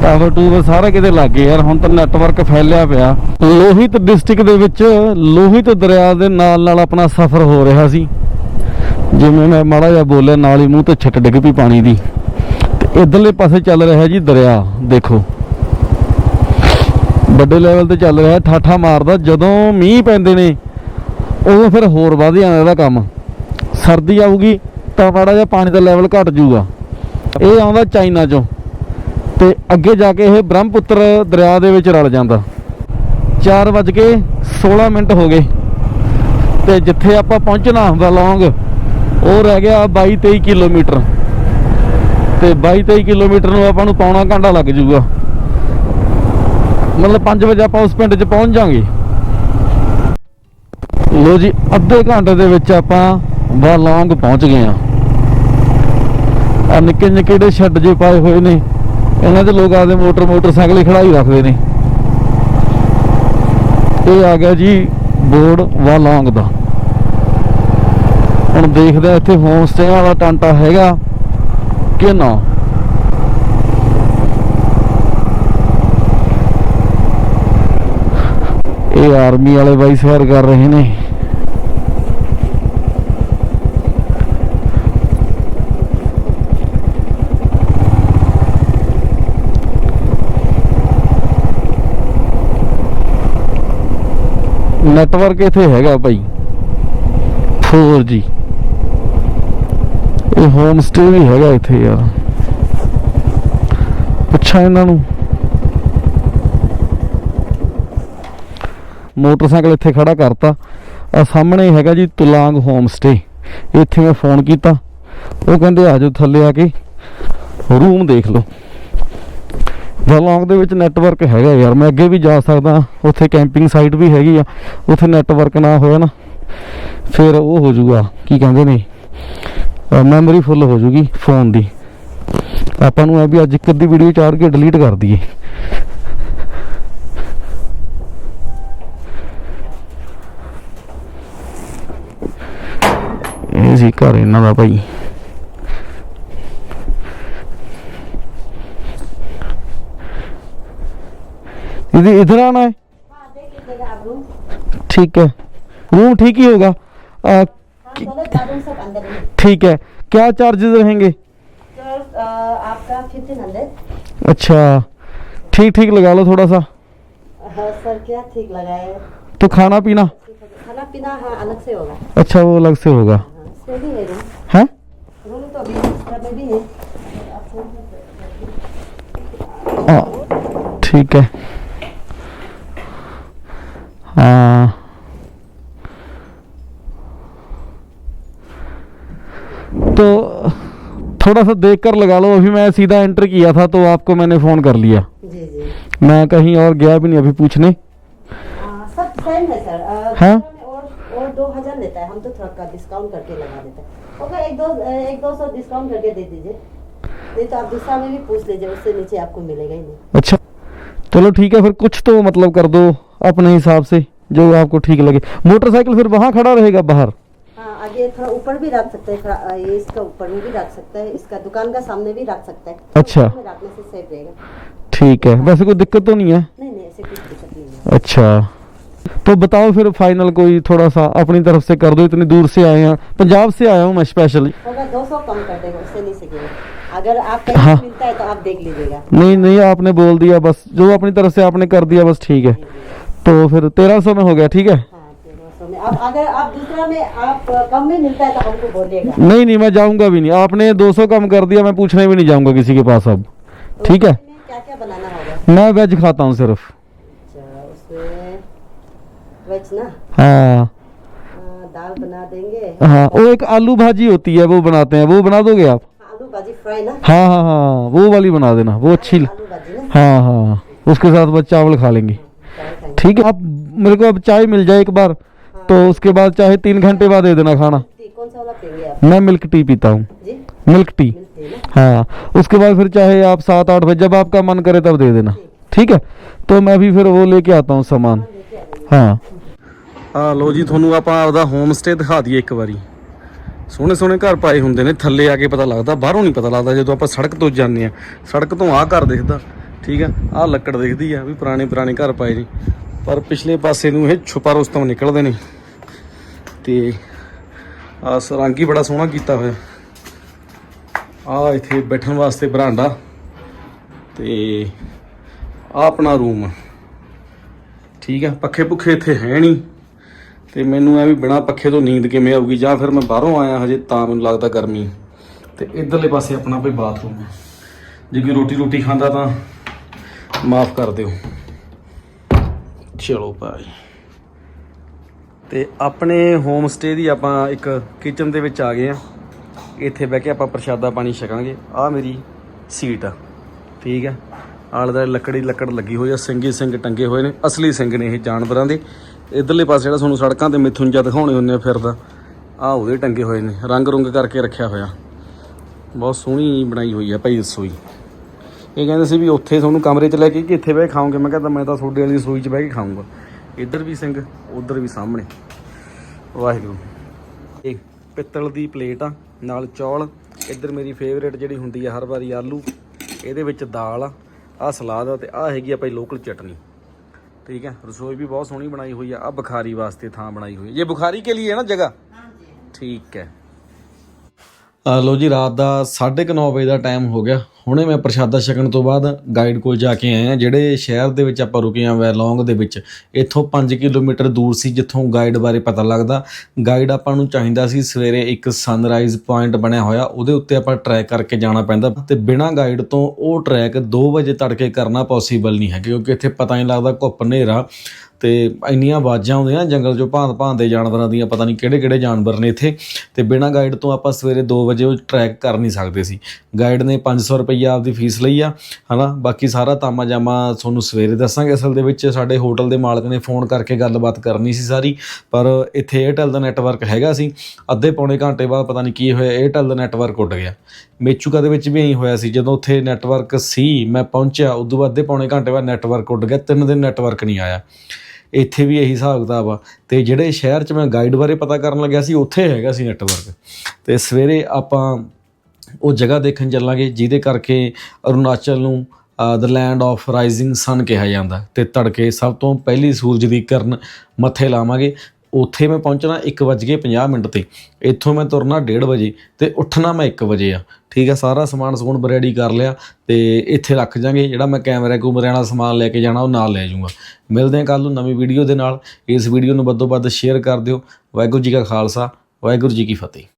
ਟਾਵਰ ਟੂਵਰ ਸਾਰੇ ਕਿਤੇ ਲੱਗੇ ਯਾਰ, ਹੁਣ ਤਾਂ ਨੈਟਵਰਕ ਫੈਲਿਆ ਪਿਆ। ਲੋਹਿਤ ਡਿਸਟ੍ਰਿਕਟ ਦੇ ਵਿੱਚ ਲੋਹਿਤ ਦਰਿਆ ਦੇ ਨਾਲ ਨਾਲ ਆਪਣਾ ਸਫ਼ਰ ਹੋ ਰਿਹਾ ਸੀ। ਜਿਵੇਂ ਮੈਂ ਮਾੜਾ ਜਿਹਾ ਬੋਲਿਆ, ਨਾਲ ਹੀ ਮੂੰਹ ਤੇ ਛੱਟ ਡਿੱਗ ਪਈ ਪਾਣੀ ਦੀ। ਤੇ ਇਧਰਲੇ ਪਾਸੇ ਚੱਲ ਰਿਹਾ ਜੀ ਦਰਿਆ, ਦੇਖੋ। ਵੱਡੇ ਲੈਵਲ ਤੇ ਚੱਲ ਰਿਹਾ, ਠਾਠਾ ਮਾਰਦਾ, ਜਦੋਂ ਮੀਂਹ ਪੈਂਦੇ ਨੇ, ਉਦੋਂ ਫਿਰ ਹੋਰ ਵੱਧ ਜਾਂਦਾ ਇਹਦਾ ਕੰਮ। ਸਰਦੀ ਆਊਗੀ, ਤਾਂ ਮਾੜਾ ਜਿਹਾ ਪਾਣੀ ਦਾ ਲੈਵਲ ਘਟ ਜਾਊਗਾ। ਇਹ ਆਉਂਦਾ ਚਾਈਨਾ ਚੋਂ, ਤੇ ਅੱਗੇ ਜਾ ਕੇ ਇਹ ਬ੍ਰਹਮਪੁੱਤਰ ਦਰਿਆ ਦੇ ਵਿੱਚ ਰਲ ਜਾਂਦਾ। 4:16 ਮਿੰਟ ਹੋ ਗਏ, ਤੇ ਜਿੱਥੇ ਆਪਾਂ ਪਹੁੰਚਣਾ ਹੁੰਦਾ ਲੌਂਗ, ਉਹ ਰਹਿ ਗਿਆ 22-23 ਕਿਲੋਮੀਟਰ। ਤੇ 22-23 ਕਿਲੋਮੀਟਰ ਨੂੰ ਆਪਾਂ ਨੂੰ ਪੌਣਾ ਘੰਟਾ ਲੱਗ ਜਾਊਗਾ। ਮਤਲਬ 5 ਵਜੇ ਆਪਾਂ ਉਸ ਪਿੰਡ 'ਚ ਪਹੁੰਚ ਜਾਾਂਗੇ ਲੋ ਜੀ, ਅੱਧੇ ਘੰਟੇ ਦੇ ਵਿੱਚ ਆਪਾਂ ਵਾਲੌਂਗ ਪਹੁੰਚ ਗਏ ਆ ਆ ਨਿੱਕੇ ਨਿੱਕੇ ਜਿਹੜੇ ਛੱਡ ਜੇ ਪਾਏ ਹੋਏ ਨੇ, ਇਹਨਾਂ ਦੇ ਲੋਕ ਆਪਦੇ ਮੋਟਰ ਮੋਟਰਸਾਈਕਲ ਹੀ ਖੜਾਈ ਰੱਖਦੇ ਨੇ। ਇਹ ਆ ਗਿਆ ਜੀ ਬੋਰਡ ਵਾਲੌਂਗ ਦਾ। ਹੁਣ ਦੇਖਦੇ ਇੱਥੇ ਹੋਮ ਸਟੇ ਵਾਲਾ ਟਾਂਟਾ ਹੈਗਾ ਕਿ ਨਾ। ਇਹ ਆਰਮੀ ਵਾਲੇ ਬਾਈ ਸੈਰ ਕਰ ਰਹੇ ਨੇ। ਨੈਟਵਰਕ ਇੱਥੇ ਹੈਗਾ ਭਾਈ 4G ਇਹ ਹੋਮ ਸਟੇ ਵੀ ਹੈਗਾ ਇੱਥੇ ਯਾਰ। ਪੁੱਛਾਂ ਇਹਨਾਂ ਨੂੰ। ਮੋਟਰਸਾਈਕਲ ਇੱਥੇ ਖੜਾ ਕਰਤਾ। ਆ ਸਾਹਮਣੇ ਹੈਗਾ ਜੀ ਤੁਲਾਂਗ ਹੋਮ ਸਟੇ। ਇੱਥੇ ਮੈਂ ਫੋਨ ਕੀਤਾ। ਉਹ ਕਹਿੰਦੇ, ਆ ਜਾਓ ਥੱਲੇ ਆ ਕੇ ਰੂਮ ਦੇਖ ਲਓ। ਵਲੌਂਗ ਦੇ ਵਿੱਚ ਨੈਟਵਰਕ ਹੈਗਾ ਯਾਰ, ਮੈਂ ਅੱਗੇ ਵੀ ਜਾ ਸਕਦਾ। ਉੱਥੇ ਕੈਂਪਿੰਗ ਸਾਈਟ ਵੀ ਹੈਗੀ ਆ। ਉੱਥੇ ਨੈਟਵਰਕ ਨਾ ਹੋਇਆ ਨਾ, ਫਿਰ ਉਹ ਹੋ ਜਾਊਗਾ। ਕੀ ਕਹਿੰਦੇ ਨੇ? ਮੈਮਰੀ ਫੁੱਲ ਹੋ ਜਾਊਗੀ ਫੋਨ ਦੀ। ਆਪਾਂ ਨੂੰ ਇਹ ਵੀ ਅੱਜ ਇੱਕ ਅੱਧੀ ਵੀਡੀਓ ਚਾਰ ਕੇ ਡਿਲੀਟ ਕਰ ਦਈਏ। ਇਹ ਸੀ ਘਰ ਇਹਨਾਂ ਦਾ ਭਾਈ दीदी इधर आना है हाँ देख लीजिएगा आप रूम ठीक है रूम ठीक ही होगा आ, हाँ टॉयलेट बाथरूम सब अंदर है ठीक है क्या चार्जेस रहेंगे सर अ, आपका फिफ्टीन हंड्रेड अच्छा ठीक ठीक लगा लो थोड़ा सा सर क्या ठीक लगाए तो खाना पीना खाना पीना हाँ अलग से होगा अच्छा वो अलग से होगा हाँ है है तो है हाँ, ठीक है। हाँ तो थोड़ा सा देख कर लगा लो अभी मैं सीधा एंटर किया था तो आपको मैंने फ़ोन कर लिया। जी जी। मैं कहीं और गया भी नहीं अभी पूछने। आ, सब सेम है सर अ, हाँ? में और और देता है हम तो थोड़ा डिस्काउंट करके लगा देते हैं। होगा एक दो एक दो सौ डिस्काउंट करके दे दीजिए। नहीं तो आप दूसरा में भी पूछ लीजिए उससे नीचे आपको मिलेगा ही नहीं। अच्छा चलो ठीक है फिर कुछ तो मतलब कर दो अपने हिसाब से जो आपको ठीक लगे। मोटरसाइकिल फिर वहाँ खड़ा रहेगा बाहर? हाँ आगे थोड़ा ऊपर भी रख सकते हैं ये इसका ऊपर में भी रख सकता है इसका दुकान का सामने भी रख सकता है। अच्छा। रखने से सेफ़ रहेगा। ठीक है वैसे कोई दिक्कत तो नहीं है? नहीं नहीं ऐसे कुछ दिक्कत नहीं है। अच्छा। तो बताओ फिर फाइनल कोई थोड़ा सा अपनी तरफ़ से कर दो इतनी दूर से आए हैं। पंजाब से आया हूँ मैं स्पेशली अगर आप कहीं हाँ। मिलता है तो आप देख लीजिएगा। नहीं नहीं आपने बोल दिया बस जो अपनी तरफ़ से आपने कर दिया बस ठीक है। तो फिर तेरह सौ में हो गया ठीक है? हाँ तेरह सौ में। अब अगर आप दूसरा में आप कम में मिलता है तो हमको बोलिएगा। नहीं नहीं मैं जाऊँगा भी नहीं। आपने 200 कम कर दिया मैं पूछने भी नहीं जाऊँगा किसी के पास अब। तो ठीक है? क्या क्या बनाना होगा? मैं वेज खाता हूँ सिर्फ़। वेज ना हाँ दाल बना देंगे। हाँ वो एक आलू भाजी होती है वो बनाते हैं वो बना दोगे आप? आलू भाजी फ्राई ना? हाँ हाँ हाँ वो वाली बना देना वो अच्छी आलू भाजी ना? हाँ हाँ उसके साथ बस चावल खा लेंगे। ठीक है आप मेरे को अब चाय मिल जाए एक बार तो उसके बाद चाहे तीन घंटे बाद दे देना खाना। कौन सा वाला मैं मिल्क टी पीता हूँ। Milk tea. हैं हाँ उसके बाद फिर चाहे आप सात आठ बजे जब आपका मन करे तब दे देना। ठीक। है तो मैं भी फिर वो लेके आता हूँ सामान। हाँ। ਆ ਲੋ ਜੀ, ਤੁਹਾਨੂੰ ਆਪਾਂ ਆਪਦਾ ਹੋਮ ਸਟੇ ਦਿਖਾ ਦਈਏ ਇੱਕ ਵਾਰੀ। ਸੋਹਣੇ ਸੋਹਣੇ ਘਰ ਪਾਏ ਹੁੰਦੇ ਨੇ, ਥੱਲੇ ਆ ਕੇ ਪਤਾ ਲੱਗਦਾ, ਬਾਹਰੋਂ ਨਹੀਂ ਪਤਾ ਲੱਗਦਾ, ਜਦੋਂ ਆਪਾਂ ਸੜਕ ਤੋਂ ਜਾਂਦੇ ਆ ਸੜਕ ਤੋਂ ਆਹ ਘਰ ਦਿਖਦਾ, ਠੀਕ ਆ? ਆਹ ਲੱਕੜ ਦਿਖਦੀ ਆ ਵੀ ਪੁਰਾਣੇ ਪੁਰਾਣੇ ਘਰ ਪਾਏ ਨੇ। ਪਰ ਪਿਛਲੇ ਪਾਸੇ ਨੂੰ ਇਹ ਛੁਪਾ ਰੁਸਤਮ ਨਿਕਲਦੇ ਨੇ। ਤੇ ਆ ਸਰੰਗੀ ਬੜਾ ਸੋਹਣਾ ਕੀਤਾ ਹੋਇਆ। ਆ ਇੱਥੇ ਬੈਠਣ ਵਾਸਤੇ ਬਰਾਂਡਾ ਤੇ ਆ ਆਪਣਾ ਰੂਮ ਠੀਕ ਆ? ਪੱਖੇ ਪੁੱਖੇ ਇੱਥੇ ਹੈ ਨਹੀਂ। ਤੇ ਮੈਨੂੰ ਐ ਵੀ ਬਿਨਾ ਪੱਖੇ ਤੋਂ ਨੀਂਦ ਕਿਵੇਂ ਆਊਗੀ? ਜਾਂ ਫਿਰ ਮੈਂ ਬਾਹਰੋਂ ਆਇਆ ਹਜੇ ਤਾਂ ਮੈਨੂੰ ਲੱਗਦਾ ਗਰਮੀ। ਤੇ ਇਧਰਲੇ ਪਾਸੇ ਆਪਣਾ ਕੋਈ ਬਾਥਰੂਮ ਹੈ ਜੇ ਕੋਈ ਰੋਟੀ ਰੋਟੀ ਖਾਂਦਾ ਤਾਂ ਮਾਫ ਕਰ ਦਿਓ। ਚਲੋ ਭਾਈ। ਤੇ ਆਪਣੇ ਹੋਮ ਸਟੇ ਦੀ ਆਪਾਂ ਇੱਕ ਕਿਚਨ ਦੇ ਵਿੱਚ ਆ ਗਏ ਆ। ਇੱਥੇ ਬਹਿ ਕੇ ਆਪਾਂ ਪ੍ਰਸ਼ਾਦਾ ਪਾਣੀ ਛਕਾਂਗੇ। ਆ ਮੇਰੀ ਸੀਟ ਆ। ਠੀਕ ਆ? ਆਲੇ ਦੁਆਲੇ ਲੱਕੜੀ ਲੱਕੜ ਲੱਗੀ ਹੋਈ ਆ। ਸਿੰਗੀ ਸਿੰਘ ਟੰਗੇ ਹੋਏ ਨੇ। ਅਸਲੀ ਸਿੰਘ ਨੇ ਇਹ ਜਾਨਵਰਾਂ ਦੇ। ਇਧਰਲੇ ਪਾਸੇ ਜਿਹੜਾ ਤੁਹਾਨੂੰ ਸੜਕਾਂ ਤੇ ਮਿਥੁਨ ਜਾਂ ਦਿਖਾਉਣੇ ਹੁੰਦੇ ਆ ਫਿਰਦਾ ਆ ਉਹਦੇ ਟੰਗੇ ਹੋਏ ਨੇ, ਰੰਗ ਰੁੰਗ ਕਰਕੇ ਰੱਖਿਆ ਹੋਇਆ। ਬਹੁਤ ਸੋਹਣੀ ਬਣਾਈ ਹੋਈ ਆ ਭਾਈ ਰਸੋਈ। ਇਹ ਕਹਿੰਦੇ ਸੀ ਵੀ ਉੱਥੇ ਤੁਹਾਨੂੰ ਕਮਰੇ 'ਚ ਲੈ ਕੇ ਕਿ ਇੱਥੇ ਬਹਿ ਕੇ ਖਾਓਗੇ? ਮੈਂ ਕਹਿੰਦਾ ਮੈਂ ਤਾਂ ਤੁਹਾਡੇ ਵਾਲੀ ਰਸੋਈ 'ਚ ਬਹਿ ਕੇ ਖਾਊਂਗਾ। ਇੱਧਰ ਵੀ ਸਿੰਘ, ਉੱਧਰ ਵੀ ਸਾਹਮਣੇ। ਵਾਹਿਗੁਰੂ। ਇਹ ਪਿੱਤਲ ਦੀ ਪਲੇਟ ਆ, ਨਾਲ ਚੌਲ। ਇੱਧਰ ਮੇਰੀ ਫੇਵਰੇਟ ਜਿਹੜੀ ਹੁੰਦੀ ਆ ਹਰ ਵਾਰੀ ਆਲੂ, ਇਹਦੇ ਵਿੱਚ ਦਾਲ ਆ ਆ ਸਲਾਦ ਆ ਤੇ ਆ ਹੈਗੀ ਆ ਭਾਈ ਲੋਕਲ ਚਟਨੀ। ਠੀਕ ਹੈ ਰਸੋਈ ਵੀ ਬਹੁਤ ਸੋਹਣੀ ਬਣਾਈ ਹੋਈ ਆ। ਆ ਬੁਖਾਰੀ ਵਾਸਤੇ ਥਾਂ ਬਣਾਈ ਹੋਈ ਹੈ। ਇਹ ਬੁਖਾਰੀ ਕੇ ਲਈ ਹੈ ਨਾ ਜਗ੍ਹਾ। ਠੀਕ ਹੈ। ਲੋ ਜੀ, ਰਾਤ ਦਾ 9:30 ਵਜੇ ਦਾ ਟਾਈਮ ਹੋ ਗਿਆ। ਹੁਣੇ ਮੈਂ ਪ੍ਰਸ਼ਾਦਾ ਛਕਣ ਤੋਂ ਬਾਅਦ ਗਾਈਡ ਕੋਲ ਜਾ ਕੇ ਆਇਆ, ਜਿਹੜੇ ਸ਼ਹਿਰ ਦੇ ਵਿੱਚ ਆਪਾਂ ਰੁਕੇ ਆ ਵੈਲੋਂਗ ਦੇ ਵਿੱਚ। ਇੱਥੋਂ 5 ਕਿਲੋਮੀਟਰ ਦੂਰ ਸੀ, ਜਿੱਥੋਂ ਗਾਈਡ ਬਾਰੇ ਪਤਾ ਲੱਗਦਾ। ਗਾਈਡ ਆਪਾਂ ਨੂੰ ਚਾਹੀਦਾ ਸੀ, ਸਵੇਰੇ ਇੱਕ ਸਨਰਾਈਜ਼ ਪੁਆਇੰਟ ਬਣਿਆ ਹੋਇਆ, ਉਹਦੇ ਉੱਤੇ ਆਪਾਂ ਟਰੈਕ ਕਰਕੇ ਜਾਣਾ ਪੈਂਦਾ। ਤੇ ਬਿਨਾਂ ਗਾਈਡ ਤੋਂ ਉਹ ਟਰੈਕ 2 ਵਜੇ ਤੜਕੇ ਕਰਨਾ ਪੋਸੀਬਲ ਨਹੀਂ ਹੈ, ਕਿਉਂਕਿ ਇੱਥੇ ਪਤਾ ਨਹੀਂ ਲੱਗਦਾ, ਘੁੱਪ ਹਨੇਰਾ। ਤੇ ਇੰਨੀਆਂ ਆਵਾਜ਼ਾਂ ਆਉਂਦੀਆਂ ਜੰਗਲ ਚੋਂ ਭਾਂਤ ਭਾਂਤ ਦੇ ਜਾਨਵਰਾਂ ਦੀਆਂ, ਪਤਾ ਨਹੀਂ ਕਿਹੜੇ ਕਿਹੜੇ ਜਾਨਵਰ ਨੇ ਇੱਥੇ, ਤੇ ਬਿਨਾਂ ਗਾਈਡ ਤੋਂ ਆਪਾਂ ਸਵੇਰੇ 2 ਵਜੇ ਉਹ ਟਰੈਕ ਕਰ ਨਹੀਂ ਸਕਦੇ ਸੀ। ਗਾਈਡ ਨੇ 500 ਰੁਪਈਆ ਆਪਦੀ ਫੀਸ ਲਈ ਆ, ਹਨਾ? ਬਾਕੀ ਸਾਰਾ ਤਾਮਾ ਜਾਮਾ ਤੁਹਾਨੂੰ ਸਵੇਰੇ ਦੱਸਾਂਗੇ ਅਸਲ ਦੇ ਵਿੱਚ। ਸਾਡੇ ਹੋਟਲ ਦੇ ਮਾਲਕ ਨੇ ਫੋਨ ਕਰਕੇ ਗੱਲਬਾਤ ਕਰਨੀ ਸੀ ਸਾਰੀ, ਪਰ ਇੱਥੇ ਏਅਰਟੈਲ ਦਾ ਨੈਟਵਰਕ ਹੈਗਾ ਸੀ। ਅੱਧੇ ਪੌਣੇ ਘੰਟੇ ਬਾਅਦ ਪਤਾ ਨਹੀਂ ਕੀ ਹੋਇਆ ਏਅਰਟੈਲ ਦਾ ਨੈਟਵਰਕ ਉੱਡ ਗਿਆ। ਮੇਚੂਕਾ ਦੇ ਵਿੱਚ ਵੀ ਐਂ ਹੋਇਆ ਸੀ, ਜਦੋਂ ਉੱਥੇ ਨੈਟਵਰਕ ਸੀ, ਮੈਂ ਪਹੁੰਚਿਆ, ਉਦੋਂ ਬਾਅਦ ਅੱਧੇ ਪੌਣੇ ਘੰਟੇ ਬਾਅਦ ਨੈਟਵਰਕ ਉੱਡ ਗਿਆ, ਤਿੰਨ ਦਿਨ ਨੈਟਵਰਕ ਨਹੀਂ ਆਇਆ। ਇੱਥੇ ਵੀ ਇਹੀ ਹਿਸਾਬ ਕਿਤਾਬ ਆ। ਤੇ ਜਿਹੜੇ ਸ਼ਹਿਰ 'ਚ ਮੈਂ ਗਾਈਡ ਬਾਰੇ ਪਤਾ ਕਰਨ ਲੱਗਿਆ ਸੀ, ਉੱਥੇ ਹੈਗਾ ਸੀ ਨੈਟਵਰਕ ਤੇ ਸਵੇਰੇ ਆਪਾਂ ਉਹ ਜਗ੍ਹਾ ਦੇਖਣ ਚੱਲਾਂਗੇ, ਜਿਹਦੇ ਕਰਕੇ ਅਰੁਣਾਚਲ ਨੂੰ the land of rising sun ਕਿਹਾ ਜਾਂਦਾ। ਤੇ ਤੜਕੇ ਸਭ ਤੋਂ ਪਹਿਲੀ ਸੂਰਜ ਦੀ ਕਿਰਨ ਮੱਥੇ ਲਾਵਾਂਗੇ। ਉੱਥੇ ਮੈਂ ਪਹੁੰਚਣਾ 1:50 ਮਿੰਟ ਤੇ। ਇੱਥੋਂ ਮੈਂ ਤੁਰਨਾ 1:30 ਵਜੇ ਤੇ ਉੱਠਣਾ ਮੈਂ 1 ਵਜੇ ਆ। ਠੀਕ ਆ, ਸਾਰਾ ਸਮਾਨ ਸਮੂਨ ਰੈਡੀ ਕਰ ਲਿਆ ਤੇ ਇੱਥੇ ਰੱਖ ਜਾਾਂਗੇ। ਜਿਹੜਾ ਮੈਂ ਕੈਮਰੇ ਕੂਮਰਿਆਂ ਵਾਲਾ ਸਮਾਨ ਲੈ ਕੇ ਜਾਣਾ, ਉਹ ਨਾਲ ਲੈ ਜਾਊਂਗਾ। ਮਿਲਦੇ ਹਾਂ ਕੱਲ ਨੂੰ ਨਵੀਂ ਵੀਡੀਓ ਦੇ ਨਾਲ। ਇਸ ਵੀਡੀਓ ਨੂੰ ਵੱਧੋ ਵੱਧ ਸ਼ੇਅਰ ਕਰ ਦਿਓ। ਵਾਹਿਗੁਰੂ ਜੀ ਕਾ ਖਾਲਸਾ, ਵਾਹਿਗੁਰੂ ਜੀ ਕੀ ਫਤਿਹ।